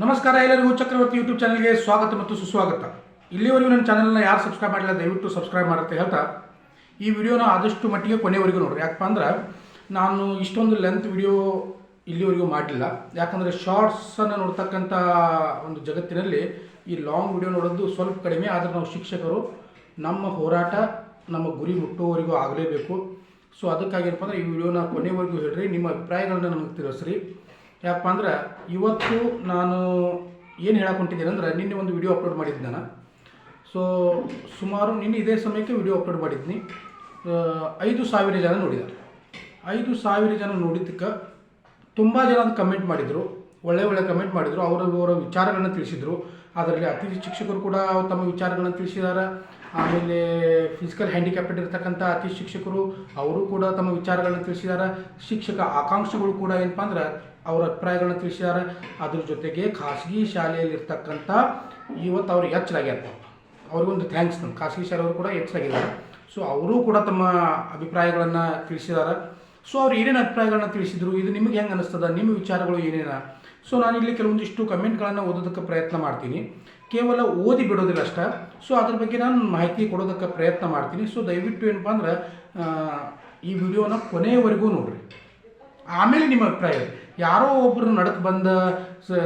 ನಮಸ್ಕಾರ ಎಲ್ಲರಿಗೂ ಚಕ್ರವರ್ತಿ ಯೂಟ್ಯೂಬ್ ಚಾನಲ್ಗೆ ಸ್ವಾಗತ ಮತ್ತು ಸುಸ್ವಾಗತ. ಇಲ್ಲಿವರೆಗೂ ನನ್ನ ಚಾನಲ್ನ ಯಾರು ಸಬ್ಸ್ಕ್ರೈಬ್ ಮಾಡಿಲ್ಲ, ದಯವಿಟ್ಟು ಸಬ್ಸ್ಕ್ರೈಬ್ ಮಾಡುತ್ತೆ ಹೇಳ್ತಾ, ಈ ವಿಡಿಯೋನ ಆದಷ್ಟು ಮಟ್ಟಿಗೆ ಕೊನೆವರೆಗೂ ನೋಡ್ರಿ. ಯಾಕಪ್ಪ ಅಂದ್ರೆ ನಾನು ಇಷ್ಟೊಂದು ಲೆಂತ್ ವಿಡಿಯೋ ಇಲ್ಲಿವರೆಗೂ ಮಾಡಲಿಲ್ಲ ಯಾಕಂದರೆ ಶಾರ್ಟ್ಸನ್ನು ನೋಡ್ತಕ್ಕಂಥ ಒಂದು ಜಗತ್ತಿನಲ್ಲಿ ಈ ಲಾಂಗ್ ವಿಡಿಯೋ ನೋಡೋದು ಸ್ವಲ್ಪ ಕಡಿಮೆ, ಆದರೆ ನಾವು ಶಿಕ್ಷಕರು, ನಮ್ಮ ಹೋರಾಟ, ನಮ್ಮ ಗುರಿ ಮುಟ್ಟುವವರೆಗೂ ಆಗಲೇಬೇಕು. ಸೊ ಅದಕ್ಕಾಗಿರಪ್ಪ ಅಂದರೆ ಈ ವಿಡಿಯೋನ ಕೊನೆವರೆಗೂ ಹೇಳ್ರಿ. ನಿಮ್ಮ ಅಭಿಪ್ರಾಯಗಳನ್ನ ನಮಗೆ ತಿಳಿಸ್ರಿ. ಯಾಕಪ್ಪ ಅಂದ್ರೆ ಇವತ್ತು ನಾನು ಏನು ಹೇಳಕ್ಕೆ ಹೊಂಟಿದ್ದೀನಿ ಅಂದ್ರೆ ನಿನ್ನೆ ಒಂದು ವಿಡಿಯೋ ಅಪ್ಲೋಡ್ ಮಾಡಿದ್ದೆ ನಾನು ಸೊ ಸುಮಾರು ನಿನ್ನೆ ಇದೇ ಸಮಯಕ್ಕೆ ವಿಡಿಯೋ ಅಪ್ಲೋಡ್ ಮಾಡಿದ್ನಿ. ಆ, ಐದು ಸಾವಿರ ಜನ ನೋಡಿದ್ದಾರೆ. ಐದು ಸಾವಿರ ಜನ ನೋಡಿದ್ದಕ್ಕೆ ತುಂಬ ಜನ ಕಮೆಂಟ್ ಮಾಡಿದರು. ಒಳ್ಳೆ ಒಳ್ಳೆ ಕಮೆಂಟ್ ಮಾಡಿದರು. ಅವರವರ ಅವರ ವಿಚಾರಗಳನ್ನ ತಿಳಿಸಿದರು. ಅದರಲ್ಲಿ ಅತಿಥಿ ಶಿಕ್ಷಕರು ಕೂಡ ತಮ್ಮ ವಿಚಾರಗಳನ್ನು ತಿಳಿಸಿದ್ದಾರೆ ಆಮೇಲೆ ಫಿಸಿಕಲ್ ಹ್ಯಾಂಡಿಕ್ಯಾಪ್ಟೆಡ್ ಇರ್ತಕ್ಕಂಥ ಅತಿ ಶಿಕ್ಷಕರು ಅವರು ಕೂಡ ತಮ್ಮ ವಿಚಾರಗಳನ್ನು ತಿಳಿಸಿದ್ದಾರೆ ಶಿಕ್ಷಕ ಆಕಾಂಕ್ಷೆಗಳು ಕೂಡ ಏನಪ್ಪ ಅಂದ್ರೆ ಅವರ ಅಭಿಪ್ರಾಯಗಳನ್ನ ತಿಳಿಸ್ಯಾರ. ಅದ್ರ ಜೊತೆಗೆ ಖಾಸಗಿ ಶಾಲೆಯಲ್ಲಿರ್ತಕ್ಕಂಥ ಇವತ್ತು ಅವ್ರಿಗೆ ಹೆಚ್ಚಾಗ್ಯಾರ ಅವ್ರಿಗೊಂದು ಥ್ಯಾಂಕ್ಸ್ ನಮ್ಮ ಖಾಸಗಿ ಶಾಲೆಯವರು ಕೂಡ ಹೆಚ್ಚಾಗಿದ್ದಾರೆ ಸೊ ಅವರು ಕೂಡ ತಮ್ಮ ಅಭಿಪ್ರಾಯಗಳನ್ನು ತಿಳಿಸಿದ್ದಾರೆ ಸೊ ಅವ್ರು ಏನೇನು ಅಭಿಪ್ರಾಯಗಳನ್ನ ತಿಳಿಸಿದ್ರು? ಇದು ನಿಮಗೆ ಹೆಂಗೆ ಅನಿಸ್ತದ? ನಿಮ್ಮ ವಿಚಾರಗಳು ಏನೇನ? ಸೊ ನಾನು ಇಲ್ಲಿ ಕೆಲವೊಂದಿಷ್ಟು ಕಮೆಂಟ್ಗಳನ್ನು ಓದೋದಕ್ಕೆ ಪ್ರಯತ್ನ ಮಾಡ್ತೀನಿ. ಕೇವಲ ಓದಿ ಬಿಡೋದಿಲ್ಲ ಅಷ್ಟೇ. ಸೊ ಅದ್ರ ಬಗ್ಗೆ ನಾನು ಮಾಹಿತಿ ಕೊಡೋದಕ್ಕೆ ಪ್ರಯತ್ನ ಮಾಡ್ತೀನಿ. ಸೊ ದಯವಿಟ್ಟು ಏನಪ್ಪ ಅಂದ್ರೆ ಈ ವಿಡಿಯೋನ ಕೊನೆಯವರೆಗೂ ನೋಡ್ರಿ. ಆಮೇಲೆ ನಿಮ್ಮ ಅಭಿಪ್ರಾಯ ಯಾರೋ ಒಬ್ಬರು ನಡಕ್ ಬಂದ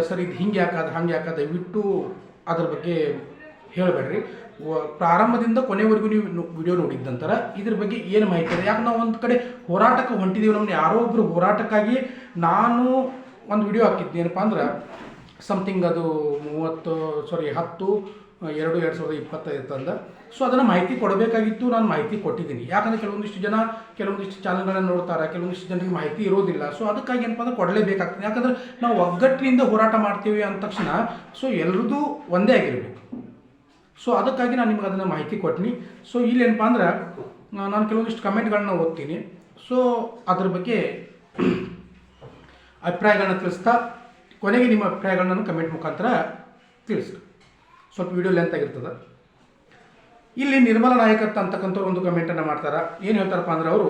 ಸರಿ ಇದು ಹಿಂಗೆ ಯಾಕಾದ ಹಂಗೆ ಯಾಕ ಬಿಟ್ಟು ಅದ್ರ ಬಗ್ಗೆ ಹೇಳಬೇಡ್ರಿ. ಪ್ರಾರಂಭದಿಂದ ಕೊನೆವರೆಗೂ ನೀವು ವಿಡಿಯೋ ನೋಡಿದ್ದಂತರ ಇದ್ರ ಬಗ್ಗೆ ಏನು ಮಾಹಿತಿ ಇದೆ? ಯಾಕೆ ನಾವು ಒಂದು ಕಡೆ ಹೋರಾಟಕ್ಕೆ ಹೊಂಟಿದ್ದೀವಿ ನಮ್ಮನ್ನ ಯಾರೋ ಒಬ್ಬರು ಹೋರಾಟಕ್ಕಾಗಿ ನಾನು ಒಂದು ವಿಡಿಯೋ ಹಾಕಿದ್ದೆ. ಏನಪ್ಪ ಅಂದ್ರೆ ಸಮಥಿಂಗ್ ಅದು ಮೂವತ್ತು ಸಾರಿ ಹತ್ತು ಎರಡು ಎರಡು ಸಾವಿರದ ಇಪ್ಪತ್ತೈದು ತಂದ. ಸೊ ಅದನ್ನು ಮಾಹಿತಿ ಕೊಡಬೇಕಾಗಿತ್ತು, ನಾನು ಮಾಹಿತಿ ಕೊಟ್ಟಿದ್ದೀನಿ. ಯಾಕಂದರೆ ಕೆಲವೊಂದಿಷ್ಟು ಜನ, ಕೆಲವೊಂದಿಷ್ಟು ಚಾನಲ್ಗಳನ್ನು ನೋಡ್ತಾರೆ, ಕೆಲವೊಂದಿಷ್ಟು ಜನರಿಗೆ ಮಾಹಿತಿ ಇರೋದಿಲ್ಲ. ಸೊ ಅದಕ್ಕಾಗಿ ಏನಪ್ಪ ಅಂದ್ರೆ ಕೊಡಲೇಬೇಕಾಗ್ತದೆ. ಯಾಕಂದ್ರೆ ನಾವು ಒಗ್ಗಟ್ಟಿನಿಂದ ಹೋರಾಟ ಮಾಡ್ತೀವಿ ಅಂದ ತಕ್ಷಣ ಸೊ ಎಲ್ರದ್ದು ಒಂದೇ ಆಗಿರಬೇಕು. ಸೊ ಅದಕ್ಕಾಗಿ ನಾನು ನಿಮ್ಗೆ ಅದನ್ನು ಮಾಹಿತಿ ಕೊಟ್ಟಿನಿ ಸೊ ಇಲ್ಲಿ ಏನಪ್ಪ ಅಂದ್ರೆ ನಾನು ಕೆಲವೊಂದಿಷ್ಟು ಕಮೆಂಟ್ಗಳನ್ನ ಓದ್ತೀನಿ. ಸೊ ಅದ್ರ ಬಗ್ಗೆ ಅಭಿಪ್ರಾಯಗಳನ್ನ ತಿಳಿಸ್ತಾ, ಕೊನೆಗೆ ನಿಮ್ಮ ಅಭಿಪ್ರಾಯಗಳನ್ನ ಕಮೆಂಟ್ ಮುಖಾಂತರ ತಿಳಿಸಿ ಸ್ವಲ್ಪ ವಿಡಿಯೋ ಲೆಂತ್ ಆಗಿರ್ತದೆ. ಇಲ್ಲಿ ನಿರ್ಮಲ ನಾಯಕತ್ವ ಅಂತಕ್ಕಂಥವ್ರು ಒಂದು ಕಮೆಂಟನ್ನು ಮಾಡ್ತಾರೆ. ಏನು ಹೇಳ್ತಾರಪ್ಪ ಅಂದ್ರೆ ಅವರು,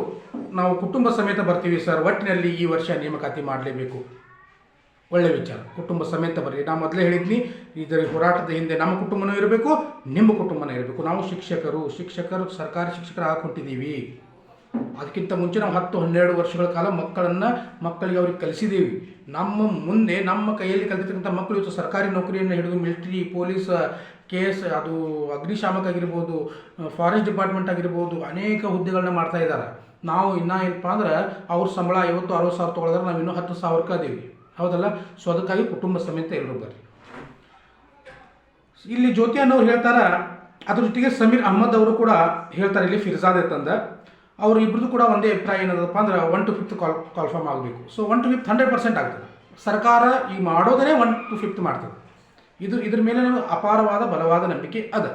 ನಾವು ಕುಟುಂಬ ಸಮೇತ ಬರ್ತೀವಿ ಸರ್ ಒಟ್ಟಿನಲ್ಲಿ ಈ ವರ್ಷ ನೇಮಕಾತಿ ಮಾಡಲೇಬೇಕು. ಒಳ್ಳೆ ವಿಚಾರ. ಕುಟುಂಬ ಸಮೇತ ಬರ್ರಿ ನಾ ಮೊದಲೇ ಹೇಳಿದ್ನಿ, ಇದರ ಹೋರಾಟದ ಹಿಂದೆ ನಮ್ಮ ಕುಟುಂಬನೂ ಇರಬೇಕು, ನಿಮ್ಮ ಕುಟುಂಬನೂ ಇರಬೇಕು. ನಾವು ಶಿಕ್ಷಕರು ಶಿಕ್ಷಕರು, ಸರ್ಕಾರಿ ಶಿಕ್ಷಕರು ಹಾಕೊಂಡಿದ್ದೀವಿ ಅದಕ್ಕಿಂತ ಮುಂಚೆ ನಾವು ಹತ್ತು, ಹನ್ನೆರಡು ವರ್ಷಗಳ ಕಾಲ ಮಕ್ಕಳನ್ನು ಮಕ್ಕಳಿಗೆ ಅವ್ರಿಗೆ ಕಲಿಸಿದ್ದೀವಿ ನಮ್ಮ ಮುಂದೆ, ನಮ್ಮ ಕೈಯಲ್ಲಿ ಕಲಿತಕ್ಕಂಥ ಮಕ್ಕಳು ಇವತ್ತು ಸರ್ಕಾರಿ ನೌಕರಿಯನ್ನು ಹಿಡಿದು ಮಿಲಿಟರಿ, ಪೊಲೀಸ್ ಕೆ ಎಸ್ ಅದು ಅಗ್ನಿಶಾಮಕ ಆಗಿರ್ಬೋದು ಫಾರೆಸ್ಟ್ ಡಿಪಾರ್ಟ್ಮೆಂಟ್ ಆಗಿರ್ಬೋದು, ಅನೇಕ ಹುದ್ದೆಗಳನ್ನ ಮಾಡ್ತಾ ಇದ್ದಾರೆ. ನಾವು ಇನ್ನೂ ಏನಪ್ಪ ಅಂದ್ರೆ ಅವ್ರ ಸಂಬಳ ಐವತ್ತು, ಅರವತ್ತು ಸಾವಿರ ತೊಗೊಳಿದ್ರೆ ನಾವು ಇನ್ನೂ ಹತ್ತು ಸಾವಿರಕ್ಕೆ ಅದೀವಿ. ಹೌದಲ್ಲ? ಸೊ ಅದಕ್ಕಾಗಿ ಕುಟುಂಬ ಸಮೇತ ಎಲ್ಲರೂ ಬರ್ರಿ. ಇಲ್ಲಿ ಜ್ಯೋತಿ ಅನ್ನೋರು ಹೇಳ್ತಾರೆ, ಅದ್ರ ಜೊತೆಗೆ ಸಮೀರ್ ಅಹಮದ್ ಅವರು ಕೂಡ ಹೇಳ್ತಾರೆ, ಇಲ್ಲಿ ಫಿರ್ಜಾದ್ ತಂದ ಅವ್ರು ಇಬ್ರದ್ದು ಕೂಡ ಒಂದೇ ಅಭಿಪ್ರಾಯ ಏನದಪ್ಪ ಅಂದ್ರೆ ಒನ್ ಟು ಫಿಫ್ತ್ ಕಾಲ್ ಕಾಲ್ಫಾರ್ಮ್ ಆಗಬೇಕು. So one to fifth hundred percent ಆಗ್ತದೆ. ಸರ್ಕಾರ ಈ ಮಾಡೋದೇ ಒನ್ ಟು ಫಿಫ್ತ್ ಮಾಡ್ತದೆ. ಇದು, ಇದ್ರ ಮೇಲೆ ನಾನು ಅಪಾರವಾದ ಬಲವಾದ ನಂಬಿಕೆ ಅದ.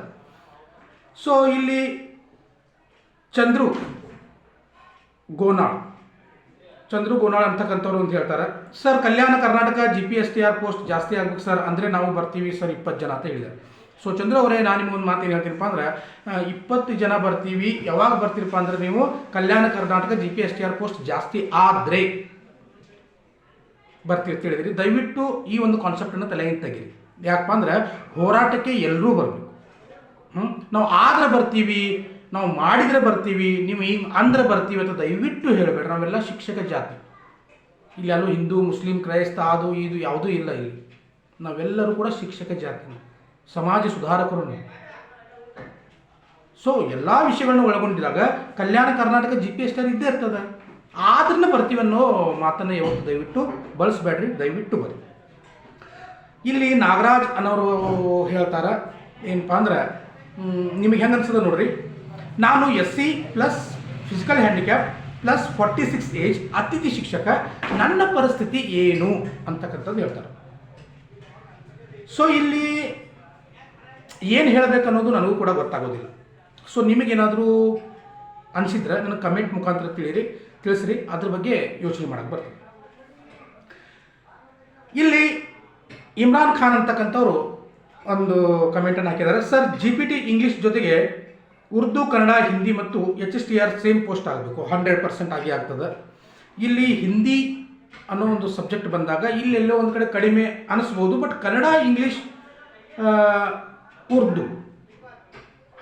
ಸೊ ಇಲ್ಲಿ ಚಂದ್ರು ಗೋನಾಳ್. ಚಂದ್ರು ಗೋನಾಳ್ ಅಂತಕ್ಕಂಥವ್ರು ಅಂತ ಹೇಳ್ತಾರೆ. Sir Kalyana Karnataka G P S T R post ಜಾಸ್ತಿ ಆಗ್ಬೇಕು ಸರ್ ಅಂದರೆ ನಾವು ಬರ್ತೀವಿ ಸರ್ ಇಪ್ಪತ್ತು ಜನ ಅಂತ ಹೇಳಿದ್ದಾರೆ. ಸೊ ಚಂದ್ರ ಅವರೇ, ನಾನು ನಿಮಗೊಂದು ಮಾತು ಏನು ಹೇಳ್ತೀನಪ್ಪ ಅಂದ್ರೆ ಇಪ್ಪತ್ತು ಜನ ಬರ್ತೀವಿ, ಯಾವಾಗ ಬರ್ತೀರಪ್ಪ ಅಂದ್ರೆ ನೀವು Kalyana Karnataka G P S T R post ಜಾಸ್ತಿ ಆದರೆ ಬರ್ತೀರಿ ತಿಳಿದ್ರಿ. ದಯವಿಟ್ಟು ಈ ಒಂದು ಕಾನ್ಸೆಪ್ಟನ್ನು ತಲೆಯಿಂದ ತೆಗೀರಿ. ಯಾಕಪ್ಪ ಅಂದ್ರೆ ಹೋರಾಟಕ್ಕೆ ಎಲ್ಲರೂ ಬರಬೇಕು. ನಾವು ಆದ್ರೆ ಬರ್ತೀವಿ, ನಾವು ಮಾಡಿದರೆ ಬರ್ತೀವಿ, ನೀವು ಹಿಂಗೆ ಅಂದ್ರೆ ಬರ್ತೀವಿ ಅಂತ ದಯವಿಟ್ಟು ಹೇಳಬೇಡ ನಾವೆಲ್ಲ ಶಿಕ್ಷಕ ಜಾತಿ. ಇಲ್ಲಿ ಅಲ್ಲೂ ಹಿಂದೂ, ಮುಸ್ಲಿಂ, ಕ್ರೈಸ್ತ ಅದು ಇದು ಯಾವುದೂ ಇಲ್ಲ ಇಲ್ಲಿ. ನಾವೆಲ್ಲರೂ ಕೂಡ ಶಿಕ್ಷಕ ಜಾತಿ ಸಮಾಜ ಸುಧಾರಕರು ಸೊ ಎಲ್ಲ ವಿಷಯಗಳನ್ನ ಒಳಗೊಂಡಿದಾಗ Kalyana Karnataka G P S T ಇದ್ದೇ ಇರ್ತದೆ. ಆದ್ರನ್ನ ಬರ್ತೀವಿ ಅನ್ನೋ ಮಾತನ್ನು ಯಾವತ್ತು ದಯವಿಟ್ಟು ಬಳಸಬೇಡ್ರಿ, ದಯವಿಟ್ಟು ಬರ್ರಿ. ಇಲ್ಲಿ ನಾಗರಾಜ್ ಅನ್ನೋರು ಹೇಳ್ತಾರೆ, ಏನಪ್ಪ ಅಂದ್ರೆ ನಿಮಗೆ ಹೆಂಗೆ ಅನ್ಸದ ನೋಡ್ರಿ. ನಾನು S C plus physical handicap plus forty six age ಅತಿಥಿ ಶಿಕ್ಷಕ, ನನ್ನ ಪರಿಸ್ಥಿತಿ ಏನು ಅಂತಕ್ಕಂಥದ್ದು ಹೇಳ್ತಾರೆ. ಸೊ ಇಲ್ಲಿ ಏನು ಹೇಳಬೇಕು ಅನ್ನೋದು ನನಗೂ ಕೂಡ ಗೊತ್ತಾಗೋದಿಲ್ಲ. ಸೊ ನಿಮಗೇನಾದರೂ ಅನಿಸಿದ್ರೆ ನನಗೆ ಕಮೆಂಟ್ ಮುಖಾಂತರ ತಿಳಿರಿ, ತಿಳಿಸ್ರಿ, ಅದ್ರ ಬಗ್ಗೆ ಯೋಚನೆ ಮಾಡಕ್ಕೆ ಬರ್ತದೆ ಇಲ್ಲಿ ಇಮ್ರಾನ್ ಖಾನ್ ಅಂತಕ್ಕಂಥವ್ರು ಒಂದು ಕಮೆಂಟನ್ನು ಹಾಕಿದ್ದಾರೆ. Sir G P T English ಜೊತೆಗೆ ಉರ್ದು, ಕನ್ನಡ, ಹಿಂದಿ ಮತ್ತು H S T R same post ಆಗಬೇಕು. ಹಂಡ್ರೆಡ್ ಪರ್ಸೆಂಟ್ ಆಗಿ ಆಗ್ತದೆ. ಇಲ್ಲಿ ಹಿಂದಿ ಅನ್ನೋ ಒಂದು ಸಬ್ಜೆಕ್ಟ್ ಬಂದಾಗ ಇಲ್ಲೆಲ್ಲೋ ಒಂದು ಕಡೆ ಕಡಿಮೆ ಅನಿಸ್ಬೋದು but Kannada English Urdu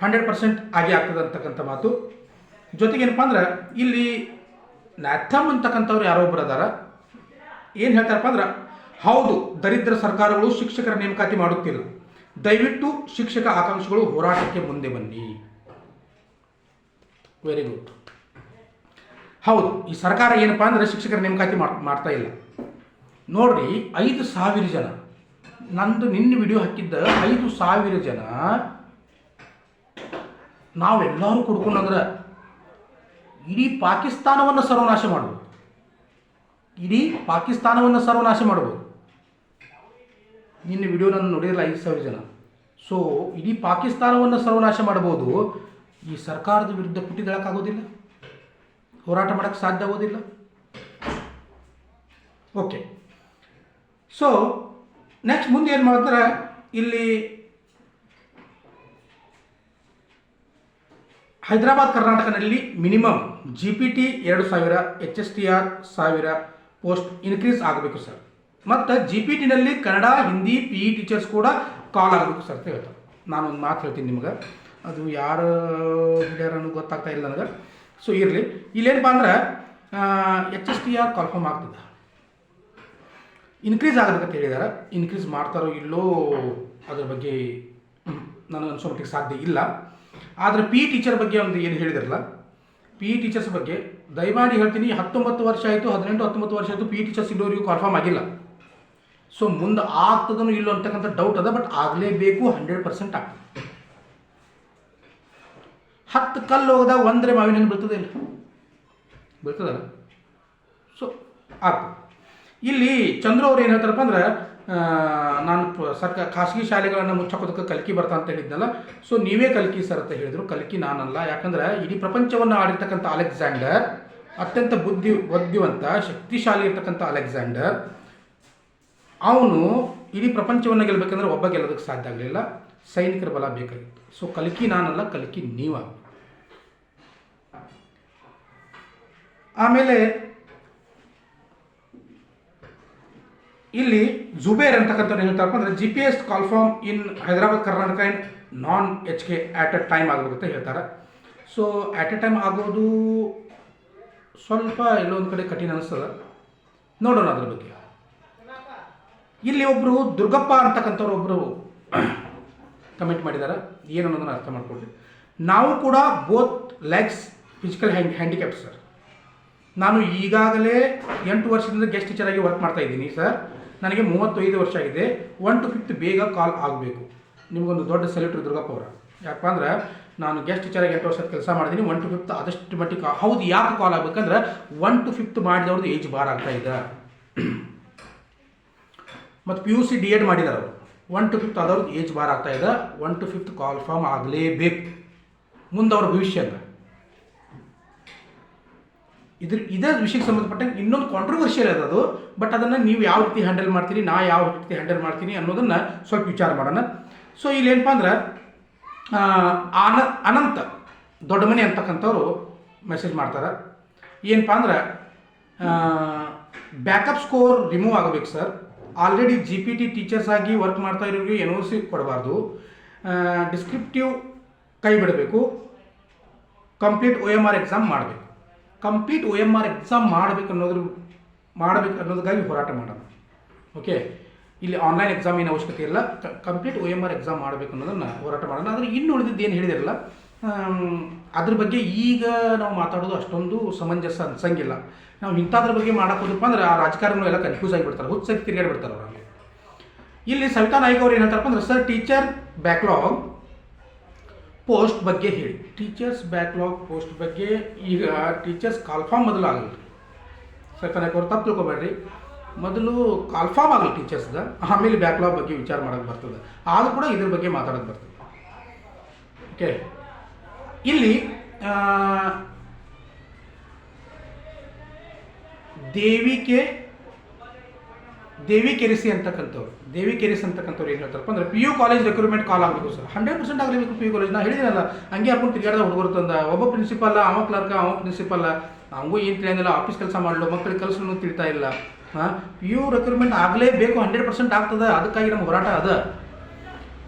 hundred percent ಆಗಿ ಆಗ್ತದೆ ಅಂತಕ್ಕಂಥ ಮಾತು. ಜೊತೆಗೆ ಏನಪ್ಪ ಅಂದ್ರೆ, ಇಲ್ಲಿ ನ್ಯಾಥಮ್ ಅಂತಕ್ಕಂಥವ್ರು ಯಾರೋ ಒಬ್ಬರು ಅದಾರ. ಏನು ಹೇಳ್ತಾರಪ್ಪ ಅಂದ್ರೆ, ಹೌದು, ದರಿದ್ರ ಸರ್ಕಾರಗಳು ಶಿಕ್ಷಕರ ನೇಮಕಾತಿ ಮಾಡುತ್ತಿಲ್ಲ. ದಯವಿಟ್ಟು ಶಿಕ್ಷಕ ಆಕಾಂಕ್ಷಿಗಳು ಹೋರಾಟಕ್ಕೆ ಮುಂದೆ ಬನ್ನಿ. ವೆರಿ ಗುಡ್ ಹೌದು, ಈ ಸರ್ಕಾರ ಏನಪ್ಪ ಅಂದ್ರೆ ಶಿಕ್ಷಕರ ನೇಮಕಾತಿ ಮಾಡ್- ಮಾಡ್ತಾ ಇಲ್ಲ. ನೋಡ್ರಿ, ಐದು ಸಾವಿರ ಜನ ನಂದು ನಿನ್ನ ವಿಡಿಯೋ ಹಾಕಿದ್ದ ಐದು ಸಾವಿರ ಜನ ನಾವೆಲ್ಲರೂ ಕೊಡ್ಕೊಂಡಂದ್ರೆ ಇಡೀ ಪಾಕಿಸ್ತಾನವನ್ನು ಸರ್ವನಾಶ ಮಾಡ್ಬೋದು. ಇಡೀ ಪಾಕಿಸ್ತಾನವನ್ನು ಸರ್ವನಾಶ ಮಾಡ್ಬೋದು. ನಿನ್ನ ವಿಡಿಯೋ ನಾನು ನೋಡಿರಲ್ಲ ಐದು ಸಾವಿರ ಜನ. ಸೊ ಇಡೀ ಪಾಕಿಸ್ತಾನವನ್ನು ಸರ್ವನಾಶ ಮಾಡ್ಬೋದು. ಈ ಸರ್ಕಾರದ ವಿರುದ್ಧ ಪುಟಿದಳಕ್ಕಾಗೋದಿಲ್ಲ. ಹೋರಾಟ ಮಾಡೋಕ್ಕೆ ಸಾಧ್ಯ ಆಗೋದಿಲ್ಲ. ಓಕೆ ಸೊ ನೆಕ್ಸ್ಟ್ ಮುಂದೆ ಏನು ಮಾಡ್ತಾರೆ ಇಲ್ಲಿ ಹೈದರಾಬಾದ್ ಕರ್ನಾಟಕದಲ್ಲಿ ಮಿನಿಮಮ್ ಜಿ ಪಿ ಟಿ ಎರಡು ಸಾವಿರ ಎಚ್ ಎಸ್ ಟಿ ಆರ್ ಸಾವಿರ ಪೋಸ್ಟ್ ಇನ್ಕ್ರೀಸ್ ಆಗಬೇಕು ಸರ್ ಮತ್ತು G P ಟಿನಲ್ಲಿ Kannada, Hindi P E teachers ಕೂಡ ಕಾಲ್ ಆಗಬೇಕು ಸರ್ ಅಂತ ಹೇಳ್ತಾರೆ. ನಾನು ಒಂದು ಮಾತು ಹೇಳ್ತೀನಿ ನಿಮ್ಗೆ. ಅದು ಯಾರು ಹಿಡಿಯಾರು ಗೊತ್ತಾಗ್ತಾ ಇಲ್ಲ ನನಗೆ. ಸೊ ಇರಲಿ. ಇಲ್ಲೇನಪ್ಪ ಅಂದ್ರೆ H S T R confirm ಆಗ್ತದೆ. ಇನ್ಕ್ರೀಸ್ ಆಗಬೇಕಂತ ಹೇಳಿದ್ದಾರೆ ಇನ್ಕ್ರೀಸ್ ಮಾಡ್ತಾರೋ ಇಲ್ಲೋ ಅದ್ರ ಬಗ್ಗೆ ನನಗೆ ಅನ್ಸೋ ಮಟ್ಟಿಗೆ ಸಾಧ್ಯ ಇಲ್ಲ. ಆದರೆ ಪಿ ಟೀಚರ್ ಬಗ್ಗೆ ಒಂದು ಏನು ಹೇಳಿದಿರಲ್ಲ ಪಿ ಟೀಚರ್ಸ್ ಬಗ್ಗೆ ದಯಮಾಡಿ ಹೇಳ್ತೀನಿ, ಹತ್ತೊಂಬತ್ತು ವರ್ಷ ಆಯಿತು, ಹದಿನೆಂಟು, ಹತ್ತೊಂಬತ್ತು ವರ್ಷ ಆಯಿತು ಪಿ ಟೀಚರ್ಸ್ ಇಲ್ಲೋರಿಗೂ ಕನ್ಫರ್ಮ್ ಆಗಿಲ್ಲ. ಸೊ ಮುಂದೆ ಆಗ್ತದನು ಇಲ್ಲೋ ಅಂತಕ್ಕಂಥ ಡೌಟ್ ಅದ ಬಟ್ ಆಗಲೇಬೇಕು ಹಂಡ್ರೆಡ್ ಪರ್ಸೆಂಟ್ ಆಗ್ತದೆ. ಹತ್ತು ಕಲ್ಲು ಹೋಗದಾಗ ಒಂದರೆ ಮಾವಿನ ಬೀಳ್ತದೆ ಇಲ್ಲ ಬೀಳ್ತದಲ್ಲ? ಸೊ ಆಗ್ತದೆ. ಇಲ್ಲಿ ಚಂದ್ರು ಅವ್ರು ಏನು ಹೇಳ್ತಾರಪ್ಪ ಅಂದ್ರೆ ನಾನು ಪ- ಸರ್ಕ, ಖಾಸಗಿ ಶಾಲೆಗಳನ್ನು ಮುಚ್ಚಕೋದಕ್ಕೆ ಕಲ್ಕಿ ಬರ್ತಾ ಅಂತ ಹೇಳಿದ್ನಲ್ಲ, ಸೊ ನೀವೇ ಕಲ್ಕಿ ಸರ್ ಅಂತ ಹೇಳಿದರು, ಕಲ್ಕಿ ನಾನಲ್ಲ. ಯಾಕಂದ್ರೆ ಇಡೀ ಪ್ರಪಂಚವನ್ನು ಆಡಿರ್ತಕ್ಕಂಥ ಅಲೆಕ್ಸಾಂಡರ್, ಅತ್ಯಂತ ಬುದ್ಧಿ ಬುದ್ಧಿವಂತ ಶಕ್ತಿಶಾಲಿ ಇರ್ತಕ್ಕಂಥ ಅಲೆಕ್ಸಾಂಡರ್, ಅವನು ಇಡೀ ಪ್ರಪಂಚವನ್ನು ಗೆಲ್ಲಬೇಕಂದ್ರೆ ಒಬ್ಬ ಗೆಲ್ಲೋದಕ್ಕೆ ಸಾಧ್ಯ ಆಗಲಿಲ್ಲ. ಸೈನಿಕರ ಬಲ ಬೇಕಾಗಿತ್ತು. ಸೊ ಕಲ್ಕಿ ನಾನಲ್ಲ, ಕಲ್ಕಿ ನೀವ ಆಮೇಲೆ ಇಲ್ಲಿ ಜುಬೇರ್ ಅಂತಕ್ಕಂಥವ್ರು ಹೇಳ್ತಾರಪ್ಪ ಅಂದ್ರೆ G P S call form in Hyderabad Karnataka in non H K at a time ಆಗಬೇಕಂತ ಹೇಳ್ತಾರೆ. ಸೊ ಆಟ್ ಎ ಟೈಮ್ ಆಗೋದು ಸ್ವಲ್ಪ ಎಲ್ಲೊಂದು ಕಡೆ ಕಠಿಣ ಅನಿಸ್ತದೆ. ನೋಡೋಣ ಅದ್ರ ಬಗ್ಗೆ. ಇಲ್ಲಿ ಒಬ್ಬರು ದುರ್ಗಪ್ಪ ಅಂತಕ್ಕಂಥವ್ರು ಒಬ್ಬರು ಕಮೆಂಟ್ ಮಾಡಿದ್ದಾರೆ. ಏನು ಅನ್ನೋದನ್ನು ಅರ್ಥ ಮಾಡ್ಕೊಳ್ಳಿ. ನಾವು ಕೂಡ both legs physical hand handicap sir ನಾನು ಈಗಾಗಲೇ ಎಂಟು ವರ್ಷದಿಂದ ಗೆಸ್ಟ್ ಟೀಚರ್ ಆಗಿ ವರ್ಕ್ ಮಾಡ್ತಾ ಇದ್ದೀನಿ ಸರ್ ನನಗೆ ಮೂವತ್ತೈದು ವರ್ಷ ಆಗಿದೆ. ಒನ್ ಟು ಫಿಫ್ತ್ ಬೇಗ ಕಾಲ್ ಆಗಬೇಕು. ನಿಮಗೊಂದು ದೊಡ್ಡ ಸೆಲೆಕ್ಟ್ರ್ ದುರ್ಗಪ್ಪ ಅವರ. ಯಾಕಪ್ಪ ಅಂದ್ರೆ ನಾನು ಗೆಸ್ಟ್ ಟೀಚರ್ ಆಗಿ ಎಂಟು ವರ್ಷದ ಕೆಲಸ ಮಾಡಿದ್ದೀನಿ ಒನ್ ಟು ಫಿಫ್ತ್ ಆದಷ್ಟು ಮಟ್ಟಿಗೆ ಹೌದು, ಯಾಕೆ ಕಾಲ್ ಆಗಬೇಕಂದ್ರೆ ಒನ್ ಟು ಫಿಫ್ತ್ ಮಾಡಿದವ್ರದ್ದು ಏಜ್ ಬಾರ್ ಆಗ್ತಾ ಇದೆ. ಮತ್ತು P U C D Ed ಮಾಡಿದಾರೆ ಅವರು. ಒನ್ ಟು ಫಿಫ್ತ್ ಆದವ್ರದ್ದು ಏಜ್ ಬಾರ್ ಆಗ್ತಾ ಇದೆ. One to fifth call form ಆಗಲೇಬೇಕು. ಮುಂದೆ ಅವ್ರ ಭವಿಷ್ಯ ಇದ್ರ, ಇದೇ ವಿಷಯಕ್ಕೆ ಸಂಬಂಧಪಟ್ಟಂಗೆ ಇನ್ನೊಂದು ಕಾಂಟ್ರವರ್ಷಿಯಲ್ ಅದ ಬಟ್ ಅದನ್ನು ನೀವು ಯಾವ ರೀತಿ ಹ್ಯಾಂಡಲ್ ಮಾಡ್ತೀರಿ, ನಾ ಯಾವ ರೀತಿ ಹ್ಯಾಂಡಲ್ ಮಾಡ್ತೀನಿ ಅನ್ನೋದನ್ನು ಸ್ವಲ್ಪ ವಿಚಾರ ಮಾಡೋಣ. ಸೊ ಇಲ್ಲಿ ಏನಪ್ಪ ಅಂದ್ರೆ ಅನಂತ ದೊಡ್ಡ ಮನೆ ಅಂತಕ್ಕಂಥವ್ರು ಮೆಸೇಜ್ ಮಾಡ್ತಾರೆ. ಏನಪ್ಪ ಅಂದ್ರೆ ಬ್ಯಾಕಪ್ ಸ್ಕೋರ್ ರಿಮೂವ್ ಆಗಬೇಕು sir already G P T teachers ಆಗಿ ವರ್ಕ್ ಮಾಡ್ತಾ ಇರೋರಿಗೆ ಎನ್ ಒ ಸಿ ಕೊಡಬಾರ್ದು ಡಿಸ್ಕ್ರಿಪ್ಟಿವ್ ಕೈ ಬಿಡಬೇಕು. Complete O M R exam ಮಾಡಬೇಕು. Complete O M R exam ಮಾಡಬೇಕು ಅನ್ನೋದ್ರ, ಮಾಡಬೇಕು ಅನ್ನೋದಕ್ಕಾಗಿ ಹೋರಾಟ ಮಾಡೋಣ ಓಕೆ ಇಲ್ಲಿ ಆನ್ಲೈನ್ ಎಕ್ಸಾಮ್ ಏನು ಅವಶ್ಯಕತೆ ಇಲ್ಲ. Complete O M R exam ಮಾಡಬೇಕು ಅನ್ನೋದನ್ನು ಹೋರಾಟ ಮಾಡೋಣ. ಆದರೆ ಇನ್ನು ಉಳಿದಿದ್ದು ಏನು ಹೇಳಿದಿರಲ್ಲ ಅದ್ರ ಬಗ್ಗೆ ಈಗ ನಾವು ಮಾತಾಡೋದು ಅಷ್ಟೊಂದು ಸಮಂಜಸ ಅನ್ಸಂಗಿಲ್ಲ. ನಾವು ಇಂಥದ್ರ ಬಗ್ಗೆ ಮಾಡೋಕ್ಕೋದಪ್ಪ ಅಂದ್ರೆ ಆ ರಾಜಕಾರಣಿಗಳು ಎಲ್ಲ ಕನ್ಫ್ಯೂಸ್ ಆಗಿಬಿಡ್ತಾರೆ. ಹುಚ್ಚಕ್ಕೆ ತಿರುಗಾಡ್ಬಿಡ್ತಾರೆ ಅವರಲ್ಲಿ ಇಲ್ಲಿ ಸವಿತಾ ನಾಯ್ಕ ಅವ್ರು ಏನು ಹೇಳ್ತಾರಪ್ಪ ಅಂದ್ರೆ ಸರ್ ಟೀಚರ್ ಬ್ಯಾಕ್ಲಾಗ್ ಪೋಸ್ಟ್ ಬಗ್ಗೆ ಹೇಳಿ. ಟೀಚರ್ಸ್ ಬ್ಯಾಕ್ಲಾಗ್ ಪೋಸ್ಟ್ ಬಗ್ಗೆ ಈಗ ಟೀಚರ್ಸ್ ಕಾಲ್ಫಾರ್ಮ್ ಮೊದಲು ಆಗಲ್ಲ ರೀ ಅವ್ರು ತಪ್ಪು ತಿಳ್ಕೊಬೇಡ್ರಿ. ಮೊದಲು ಕಾಲ್ಫಾರ್ಮ್ ಆಗಲ್ಲ ಟೀಚರ್ಸ್ದ ಆಮೇಲೆ ಬ್ಯಾಕ್ಲಾಗ್ ಬಗ್ಗೆ ವಿಚಾರ ಮಾಡೋಕ್ಕೆ ಬರ್ತದೆ. ಆದರೂ ಕೂಡ ಇದ್ರ ಬಗ್ಗೆ ಮಾತಾಡೋಕೆ ಬರ್ತದೆ. ಓಕೆ ಇಲ್ಲಿ ದೇವಿಕೆ ದೇವಿ ಕೆರೆಸಿ ಅಂತಕ್ಕಂಥವ್ರು. ದೇವಿ ಕೇರಿಸ್ ಅಂತಕ್ಕಂಥವ್ರು ಏನು ಹೇಳ್ತಾರಪ್ಪ ಅಂದ್ರೆ P U college recruitment call ಆಗಬೇಕು ಸರ್ ಹಂಡ್ರೆಡ್ ಪರ್ಸೆಂಟ್ ಆಗಲೇಬೇಕು ಪಿ ಯು ಕಾಲೇಜ್ ನಾ ಹೇಳಿದಿನಲ್ಲ, ಹಂಗೆ ಹಾಕೊಂಡು ತಿರುಗಾಡ್ದ ಹುಡುಗರು ತಂದ. ಒಬ್ಬ ಪ್ರಿನ್ಸಿಪಲ್ ಅವ ಕ್ಲರ್ಕ ಅವ ಪ್ರಿನ್ಸಿಪಲ್ ಹಂಗೂ ಏನು ತಿಳಿಯಂಗಿಲ್ಲ ಆಫೀಸ್ ಕೆಲಸ ಮಾಡಲು ಮಕ್ಕಳಿಗೆ ಕೆಲಸನೂ ತಿಳಿತಾ ಇಲ್ಲ. ಹಾಂ? ಪಿ ಯು ರೆಕ್ರೂಟ್ಮೆಂಟ್ ಆಗಲೇಬೇಕು ಹಂಡ್ರೆಡ್ ಪರ್ಸೆಂಟ್ ಆಗ್ತದೆ. ಅದಕ್ಕಾಗಿ ನಮ್ಮ ಹೋರಾಟ ಅದ.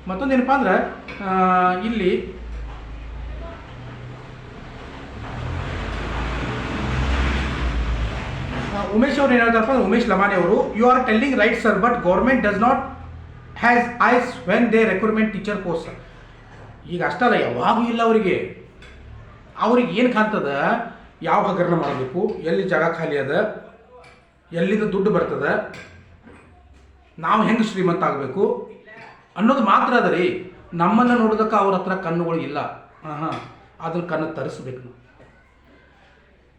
ಮತ್ತೊಂದು ಏನಪ್ಪ ಅಂದ್ರೆ ಇಲ್ಲಿ ಆ, ಉಮೇಶ್ ಅವ್ರು ಏನು ಹೇಳ್ತಾರಪ್ಪ ಅಂದ್ರೆ ಉಮೇಶ್ ಲಮಾನಿ ಅವರು you are telling right sir but government does not has ice when they recruitment teacher course ಈಗ ಅಷ್ಟಲ್ಲ, ಯಾವಾಗೂ ಇಲ್ಲ ಅವರಿಗೆ. ಅವ್ರಿಗೆ ಏನು ಕಾಣ್ತದ? ಯಾವ ಹಗರಣ ಮಾಡಬೇಕು? ಎಲ್ಲಿ ಜಾಗ ಖಾಲಿ ಅದ? ಎಲ್ಲಿಂದ ದುಡ್ಡು ಬರ್ತದ? ನಾವು ಹೆಂಗೆ ಶ್ರೀಮಂತ ಆಗಬೇಕು? ಅನ್ನೋದು ಮಾತ್ರ ಅದ ರೀ. ನಮ್ಮನ್ನು ನೋಡೋದಕ್ಕೆ ಅವ್ರ ಹತ್ರ ಕಣ್ಣುಗಳು ಇಲ್ಲ. ಹಾಂ ಹಾಂ ಅದ್ರ ಕಣ್ಣು ತರಿಸ್ಬೇಕು.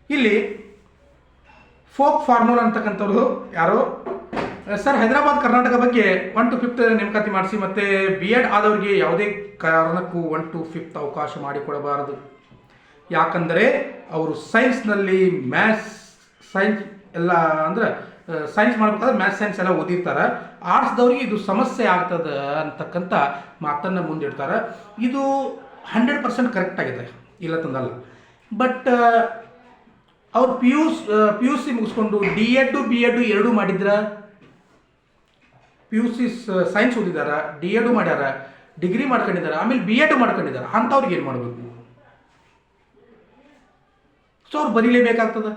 ಇಲ್ಲಿ ಫೋಕ್ ಫಾರ್ಮುಲಾ ಅಂತಕ್ಕಂಥವ್ರದ್ದು ಯಾರೋ? ಸರ್, ಹೈದರಾಬಾದ್ ಕರ್ನಾಟಕ ಬಗ್ಗೆ ಒನ್ ಟು ಫಿಫ್ತ್ ನೇಮಕಾತಿ ಮಾಡಿಸಿ, ಮತ್ತು ಬಿ ಎಡ್ ಆದವ್ರಿಗೆ ಯಾವುದೇ ಕಾರಣಕ್ಕೂ ಒನ್ ಟು ಫಿಫ್ತ್ ಅವಕಾಶ ಮಾಡಿಕೊಡಬಾರದು. ಯಾಕಂದರೆ ಅವರು ಸೈನ್ಸ್ನಲ್ಲಿ ಮ್ಯಾಥ್ಸ್ ಸೈನ್ಸ್ ಎಲ್ಲ, ಅಂದ್ರೆ ಸೈನ್ಸ್ ಮಾಡ್ಬೇಕಾದ್ರೆ ಮ್ಯಾಥ್ಸ್ ಸೈನ್ಸ್ ಎಲ್ಲ ಓದಿರ್ತಾರೆ. ಆರ್ಟ್ಸ್ದವ್ರಿಗೆ ಇದು ಸಮಸ್ಯೆ ಆಗ್ತದೆ ಅಂತಕ್ಕಂಥ ಮಾತನ್ನು ಮುಂದಿಡ್ತಾರೆ. ಇದು ಹಂಡ್ರೆಡ್ ಪರ್ಸೆಂಟ್ ಕರೆಕ್ಟ್ ಆಗಿದೆ. ಇಲ್ಲ ತಂದಲ್ಲ. ಬಟ್ ಅವ್ರು P U P U C ಮುಗಿಸ್ಕೊಂಡು ಡಿ ಎಡ್ಡು ಬಿ ಎಡ್ಡು ಎರಡೂ ಮಾಡಿದ್ರ? ಪಿ ಯು ಸಿ, ಸೈನ್ಸ್ ಓದಿದಾರ? ಡಿ ಎಡು ಮಾಡ್ಯಾರ? ಡಿಗ್ರಿ ಮಾಡ್ಕೊಂಡಿದ್ದಾರೆ ಆಮೇಲೆ ಬಿ ಎಡ್ ಮಾಡ್ಕೊಂಡಿದ್ದಾರೆ ಅಂಥವ್ರಿಗೆ ಏನು ಮಾಡಬೇಕು ಸೊ ಅವ್ರು ಬರೀಲೇಬೇಕಾಗ್ತದೆ?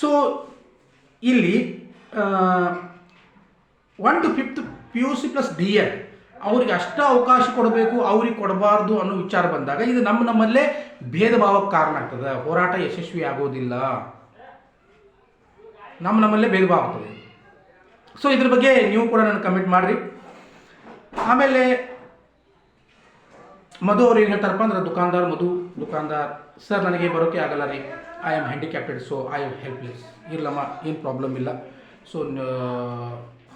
ಸೊ ಇಲ್ಲಿ one to fifth P U C plus D Ed ಅವ್ರಿಗೆ ಅಷ್ಟ ಅವಕಾಶ ಕೊಡಬೇಕು, ಅವ್ರಿಗೆ ಕೊಡಬಾರ್ದು ಅನ್ನೋ ವಿಚಾರ ಬಂದಾಗ ಇದು ನಮ್ಮ ನಮ್ಮಲ್ಲೇ ಭೇದ ಭಾವಕ್ಕೆ ಕಾರಣ ಆಗ್ತದೆ. ಹೋರಾಟ ಯಶಸ್ವಿ ಆಗೋದಿಲ್ಲ. ನಮ್ಮ ನಮ್ಮಲ್ಲೇ ಭೇದ ಭಾವ ಆಗ್ತದೆ. ಸೊ ಇದ್ರ ಬಗ್ಗೆ ನೀವು ಕೂಡ ನನಗೆ ಕಮೆಂಟ್ ಮಾಡಿರಿ. ಆಮೇಲೆ ಮಧು ಅವ್ರು ಏನು ಹೇಳ್ತಾರಪ್ಪ ಅಂದ್ರೆ, ದುಕಾನ್ದಾರ್ ಮಧು, ದುಕಾನ್ದಾರ್, ಸರ್ ನನಗೆ ಬರೋಕ್ಕೆ ಆಗಲ್ಲ ರೀ. I am handicapped so I am helpless ಇರ್ಲಮ್ಮ, ಏನು ಪ್ರಾಬ್ಲಮ್ ಇಲ್ಲ. ಸೊ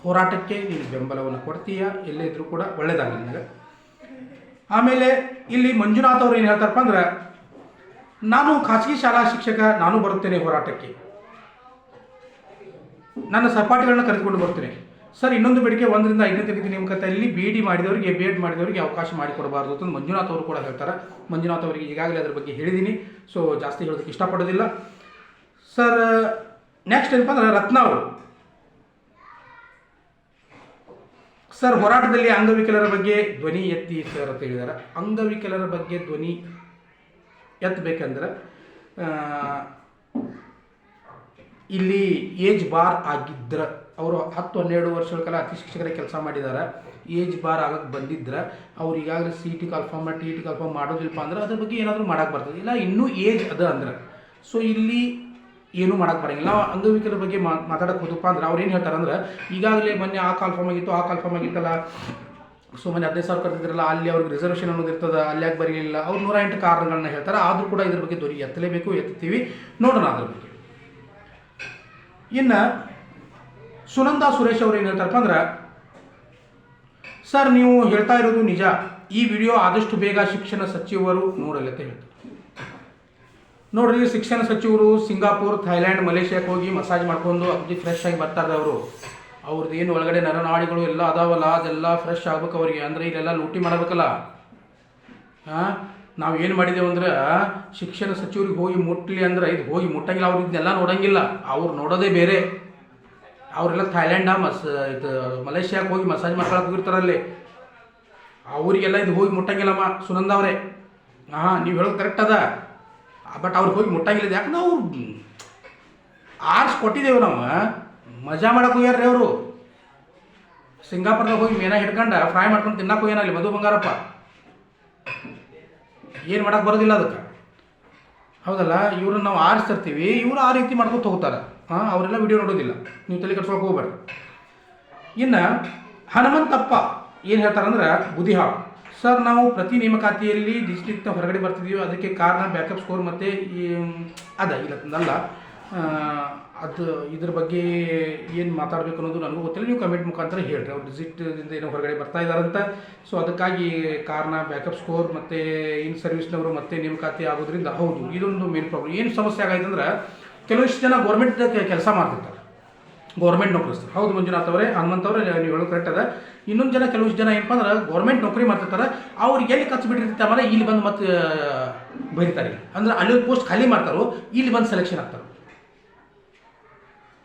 ಹೋರಾಟಕ್ಕೆ ನೀನು ಬೆಂಬಲವನ್ನು ಕೊಡ್ತೀಯ? ಎಲ್ಲೇ ಇದ್ರೂ ಕೂಡ ಒಳ್ಳೇದಾಗಲಿ ನನಗೆ. ಆಮೇಲೆ ಇಲ್ಲಿ ಮಂಜುನಾಥ್ ಅವ್ರು ಏನು ಹೇಳ್ತಾರಪ್ಪ ಅಂದ್ರೆ, ನಾನು ಖಾಸಗಿ ಶಾಲಾ ಶಿಕ್ಷಕ, ನಾನು ಬರುತ್ತೇನೆ ಹೋರಾಟಕ್ಕೆ. ನನ್ನ ಸಹಪಾಠಿಗಳನ್ನ ಕರೆದುಕೊಂಡು ಬರ್ತೇನೆ ಸರ್, ಇನ್ನೊಂದು ಬೇಡಿಕೆ ಒಂದರಿಂದ ಐದನೇ ತರಗತಿ ನೇಮಕಾತಿಯಲ್ಲಿ ಬಿ ಡಿ ಮಾಡಿದವರಿಗೆ ಬಿ ಎಡ್ ಮಾಡಿದವರಿಗೆ ಅವಕಾಶ ಮಾಡಿಕೊಡಬಾರ್ದು ಅಂತ ಮಂಜುನಾಥ್ ಅವರು ಕೂಡ ಹೇಳ್ತಾರೆ. ಮಂಜುನಾಥ್ ಅವರಿಗೆ ಈಗಾಗಲೇ ಅದ್ರ ಬಗ್ಗೆ ಹೇಳಿದ್ದೀನಿ. ಸೊ, ಜಾಸ್ತಿ ಹೇಳೋದಕ್ಕೆ ಇಷ್ಟಪಡೋದಿಲ್ಲ. ಸರ್ ನೆಕ್ಸ್ಟ್ ಏನಪ್ಪ ಅಂದ್ರೆ ರತ್ನ ಅವರು. ಸರ್, ಹೋರಾಟದಲ್ಲಿ ಅಂಗವಿಕಲರ ಬಗ್ಗೆ ಧ್ವನಿ ಎತ್ತಿ ಸರ್ ಅಂತ ಹೇಳಿದ್ದಾರೆ ಅಂಗವಿಕಲರ ಬಗ್ಗೆ ಧ್ವನಿ ಎತ್ತಬೇಕಂದ್ರೆ ಇಲ್ಲಿ ಏಜ್ ಬಾರ್ ಆಗಿದ್ರ, ಅವರು ಹತ್ತು, ಹನ್ನೆರಡು ವರ್ಷಗಳ ಕಾಲ ಅತಿ ಶಿಕ್ಷಕರ ಕೆಲಸ ಮಾಡಿದ್ದಾರೆ ಏಜ್ ಬಾರ್ ಆಗಕ್ಕೆ ಬಂದಿದ್ರೆ, ಅವ್ರು ಈಗಾಗಲೇ C T call form T T call form ಮಾಡೋದಿಲ್ಲಪ್ಪ ಅಂದ್ರೆ ಅದ್ರ ಬಗ್ಗೆ ಏನಾದರೂ ಮಾಡಕ್ಕೆ ಬರ್ತದೆ. ಇಲ್ಲ, ಇನ್ನೂ ಏಜ್ ಅದ ಅಂದ್ರೆ. ಸೊ ಇಲ್ಲಿ ಏನೂ ಬರಂಗಿಲ್ಲ. ನಾವು ಅಂಗವಿಕಲರ ಬಗ್ಗೆ ಮಾತಾಡಕ್ಕೆ ಹೋದಪ್ಪ ಅಂದ್ರೆ ಅವ್ರು ಏನು ಹೇಳ್ತಾರಂದ್ರೆ ಈಗಾಗಲೇ ಮೊನ್ನೆ ಆ ಕಾಲ್ಫಾರ್ಮ್ ಆಗಿತ್ತು, ಆ ಕಾಲ್ಫಾರ್ಮ್ ಆಗಿತ್ತಲ್ಲ. ಸೊ ಮೊನ್ನೆ ಹದಿನೈದು ಸಾವಿರ ಕರೆದಿದ್ರಲ್ಲ ಅಲ್ಲಿ ಅವ್ರಿಗೆ ರಿಸರ್ವೇಷನ್ ಅನ್ನೋದು ಇರ್ತದೆ, ಅಲ್ಲಿ ಯಾಕೆ ಬರಲಿಲ್ಲ? ಅವ್ರು ನೂರ ಎಂಟು ಕಾರಣಗಳನ್ನ ಹೇಳ್ತಾರೆ. ಆದರೂ ಕೂಡ ಇದ್ರ ಬಗ್ಗೆ ದೊರಿ ಎತ್ತಲೇಬೇಕು, ಎತ್ತೀವಿ. ನೋಡೋಣ ಅದ್ರ ಬಗ್ಗೆ. ಇನ್ನು ಸುನಂದ ಸುರೇಶ್ ಅವ್ರು ಏನು ಹೇಳ್ತಾರಪ್ಪ ಅಂದ್ರೆ, ಸರ್, ನೀವು ಹೇಳ್ತಾ ಇರೋದು ನಿಜ. ಈ ವಿಡಿಯೋ ಆದಷ್ಟು ಬೇಗ ಶಿಕ್ಷಣ ಸಚಿವರು ನೋಡಲಿ ಅಂತ ಹೇಳ್ತಾರೆ. ನೋಡ್ರಿ, ಶಿಕ್ಷಣ ಸಚಿವರು ಸಿಂಗಾಪುರ್ ಥೈಲ್ಯಾಂಡ್ ಮಲೇಷ್ಯಾಕ್ಕೆ ಹೋಗಿ ಮಸಾಜ್ ಮಾಡ್ಕೊಂಡು ಅಗ್ದಿ ಫ್ರೆಶ್ ಆಗಿ ಬರ್ತಾರೆ ಅವರು. ಅವ್ರದ್ದು ಏನು ಒಳಗಡೆ ನರನಾಡಿಗಳು ಎಲ್ಲ ಅದಾವಲ್ಲ, ಅದೆಲ್ಲ ಫ್ರೆಶ್ ಆಗ್ಬೇಕು ಅವರಿಗೆ. ಅಂದರೆ ಇಲ್ಲೆಲ್ಲ ಲೂಟಿ ಮಾಡಬೇಕಲ್ಲ. ಹಾಂ ನಾವು ಏನು ಮಾಡಿದ್ದೇವೆ ಅಂದ್ರೆ, ಶಿಕ್ಷಣ ಸಚಿವರಿಗೆ ಹೋಗಿ ಮುಟ್ಟಲಿ ಅಂದ್ರೆ, ಇದು ಹೋಗಿ ಮುಟ್ಟಂಗಿಲ್ಲ, ಅವ್ರು ಇದನ್ನೆಲ್ಲ ನೋಡಂಗಿಲ್ಲ. ಅವ್ರು ನೋಡೋದೇ ಬೇರೆ. ಅವರೆಲ್ಲ ಥೈಲ್ಯಾಂಡ ಮಸ್ ಇದು ಮಲೇಷ್ಯಾಕ್ಕೆ ಹೋಗಿ ಮಸಾಜ್ ಮಾಡ್ಕೊಳಕ್ಕೆ ಹೋಗಿರ್ತಾರಲ್ಲಿ ಅವರಿಗೆಲ್ಲ ಇದು ಹೋಗಿ ಮುಟ್ಟಂಗಿಲ್ಲಮ್ಮ, ಸುನಂದ ಅವರೇ. ಹಾಂ ನೀವು ಹೇಳೋದು ಕರೆಕ್ಟ್ ಅದ. ಬಟ್ ಅವ್ರಿಗೆ ಹೋಗಿ ಮುಟ್ಟಂಗಿಲ್ಲ. ಯಾಕೆ ನಾವು ಆರ್ಸ್ ಕೊಟ್ಟಿದ್ದೇವೆ ನಾವು ಮಜಾ ಮಾಡಕ್ಕೆ ಹೋಗ್ಯಾರ್ರಿ ಅವರು. ಸಿಂಗಾಪುರದಾಗ ಹೋಗಿ ಮೀನಾ ಹಿಡ್ಕೊಂಡು ಫ್ರೈ ಮಾಡ್ಕೊಂಡು ತಿನ್ನಕ್ಕೆ ಹೋಗ್ಯಾನಲ್ಲಿ ಮಧು ಬಂಗಾರಪ್ಪ. ಏನು ಮಾಡಕ್ಕೆ ಬರೋದಿಲ್ಲ ಅದಕ್ಕೆ. ಹೌದಲ್ಲ, ಇವ್ರನ್ನ ನಾವು ಆರಿಸ್ತಿರ್ತೀವಿ ಇವರು ಆ ರೀತಿ ಮಾಡ್ಕೊತ ಹೋಗ್ತಾರೆ ಹಾಂ ಅವರೆಲ್ಲ ವಿಡಿಯೋ ನೋಡೋದಿಲ್ಲ. ನೀವು ತಲೆ ಕಟ್ಸ್ಕೊಳಕ್ಕೆ ಹೋಗ್ಬೇಡ ಇನ್ನು ಹನುಮಂತಪ್ಪ ಏನು ಹೇಳ್ತಾರಂದ್ರೆ ಬುದಿಹಾಳ್ ಸರ್, ನಾವು ಪ್ರತಿ ನೇಮಕಾತಿಯಲ್ಲಿ ಡಿಸ್ಟಿಕ್ನ ಹೊರಗಡೆ ಬರ್ತಿದ್ದೀವಿ ಅದಕ್ಕೆ ಕಾರಣ ಬ್ಯಾಕಪ್ ಸ್ಕೋರ್ ಮತ್ತು ಈ ಅದ, ಇಲ್ಲ ಅದು ಇದ್ರ ಬಗ್ಗೆ ಏನು ಮಾತಾಡಬೇಕು ಅನ್ನೋದು ನನಗೂ ಗೊತ್ತಿಲ್ಲ. ನೀವು ಕಮೆಂಟ್ ಮುಖಾಂತರ ಹೇಳ್ರಿ. ಅವ್ರು ಡಿಜಿಟ್ದಿಂದ ಏನೋ ಹೊರಗಡೆ ಬರ್ತಾ ಇದ್ದಾರಂತ. ಸೊ ಅದಕ್ಕಾಗಿ ಕಾರಣ ಬ್ಯಾಕಪ್ ಸ್ಕೋರ್ ಮತ್ತು ಇನ್ ಸರ್ವಿಸ್ನವರು ಮತ್ತೆ ನೇಮಕಾತಿ ಆಗೋದ್ರಿಂದ ಹೌದು. ಇದೊಂದು ಮೇನ್ ಪ್ರಾಬ್ಲಮ್ ಏನು ಸಮಸ್ಯೆ ಆಗೈತೆ ಅಂದ್ರೆ ಕೆಲವಿಷ್ಟು ಜನ ಗೌರ್ಮೆಂಟ್ ಕೆಲಸ ಮಾಡ್ತಿರ್ತಾರೆ. ಗೌರ್ಮೆಂಟ್ ನೌಕರಿಸ್ತಾರೆ ಹೌದು ಮಂಜುನಾಥ್ ಅವರೇ, ಹನುಮಂತ್ ಅವರೇ ನೀವು ಹೇಳೋದು ಕರೆಕ್ಟ್ ಅದ. ಇನ್ನೊಂದು ಜನ ಕೆಲವು ಜನ ಏನಪ್ಪ ಅಂದ್ರೆ ಗೌರ್ಮೆಂಟ್ ನೌಕರಿ ಮಾಡ್ತಿರ್ತಾರೆ, ಅವ್ರಿಗೆ ಎಲ್ಲಿ ಖರ್ಚು ಬಿಟ್ಟಿರ್ತಾರೆ ಇಲ್ಲಿ ಬಂದು ಮತ್ತೆ ಬರೀತಾರೆ. ಅಂದ್ರೆ ಅಲ್ಲಿ ಪೋಸ್ಟ್ ಖಾಲಿ ಮಾಡ್ತಾರೋ, ಇಲ್ಲಿ ಬಂದು ಸೆಲೆಕ್ಷನ್ ಆಗ್ತಾರೆ.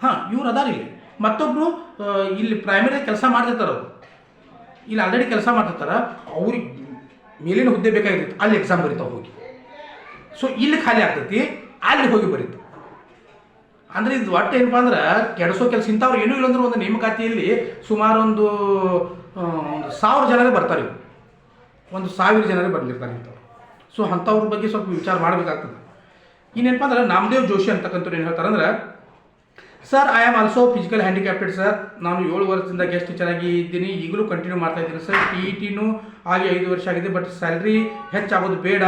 ಹಾಂ, ಇವ್ರು ಅದಾರ ಇಲ್ಲಿ. ಮತ್ತೊಬ್ಬರು ಇಲ್ಲಿ ಪ್ರೈಮರಿ ಕೆಲಸ ಮಾಡ್ತಿರ್ತಾರೆ ಅವರು. ಇಲ್ಲಿ ಆಲ್ರೆಡಿ ಕೆಲಸ ಮಾಡ್ತಿರ್ತಾರೆ, ಅವ್ರಿಗೆ ಮೇಲಿನ ಹುದ್ದೆ ಬೇಕಾಗಿರ್ತೈತೆ. ಅಲ್ಲಿ ಎಕ್ಸಾಮ್ ಬರೀತಾವೆ ಹೋಗಿ. ಸೊ ಇಲ್ಲಿ ಖಾಲಿ ಆಗ್ತೈತಿ, ಅಲ್ಲಿ ಹೋಗಿ ಬರೀತು. ಅಂದ್ರೆ ಇದು ಒಟ್ಟು ಏನಪ್ಪಾ ಅಂದ್ರೆ ಕೆಡಿಸೋ ಕೆಲಸ ಇಂಥವ್ರು ಏನೂ ಇಲ್ಲ ಅಂದ್ರೆ ಒಂದು ನೇಮಕಾತಿಯಲ್ಲಿ ಸುಮಾರು ಒಂದು ಒಂದು ಸಾವಿರ ಜನರೇ ಬರ್ತಾರೆ ಇವ್ರು. ಒಂದು ಸಾವಿರ ಜನರೇ ಬಂದಿರ್ತಾರೆ ಇಂಥವ್ರು. ಸೊ ಅಂಥವ್ರ ಬಗ್ಗೆ ಸ್ವಲ್ಪ ವಿಚಾರ ಮಾಡಬೇಕಾಗ್ತದೆ. ಇನ್ನೇನಪ್ಪ ಅಂದ್ರೆ ನಾಮದೇವ್ ಜೋಶಿ ಅಂತಕ್ಕಂಥವ್ರು ಏನು ಹೇಳ್ತಾರೆ ಅಂದ್ರೆ sir I am also physical handicapped sir ನಾನು ಏಳು ವರ್ಷದಿಂದ ಗೆಸ್ಟ್ ಟೀಚರ್ ಇದ್ದೀನಿ. ಈಗಲೂ ಕಂಟಿನ್ಯೂ ಮಾಡ್ತಾ ಇದ್ದೀನಿ ಸರ್ ಟಿ ಇ ಟಿನೂ ಆಗಿ ಐದು ವರ್ಷ ಆಗಿದೆ ಬಟ್ ಸ್ಯಾಲ್ರಿ ಹೆಚ್ಚಾಗೋದು ಬೇಡ.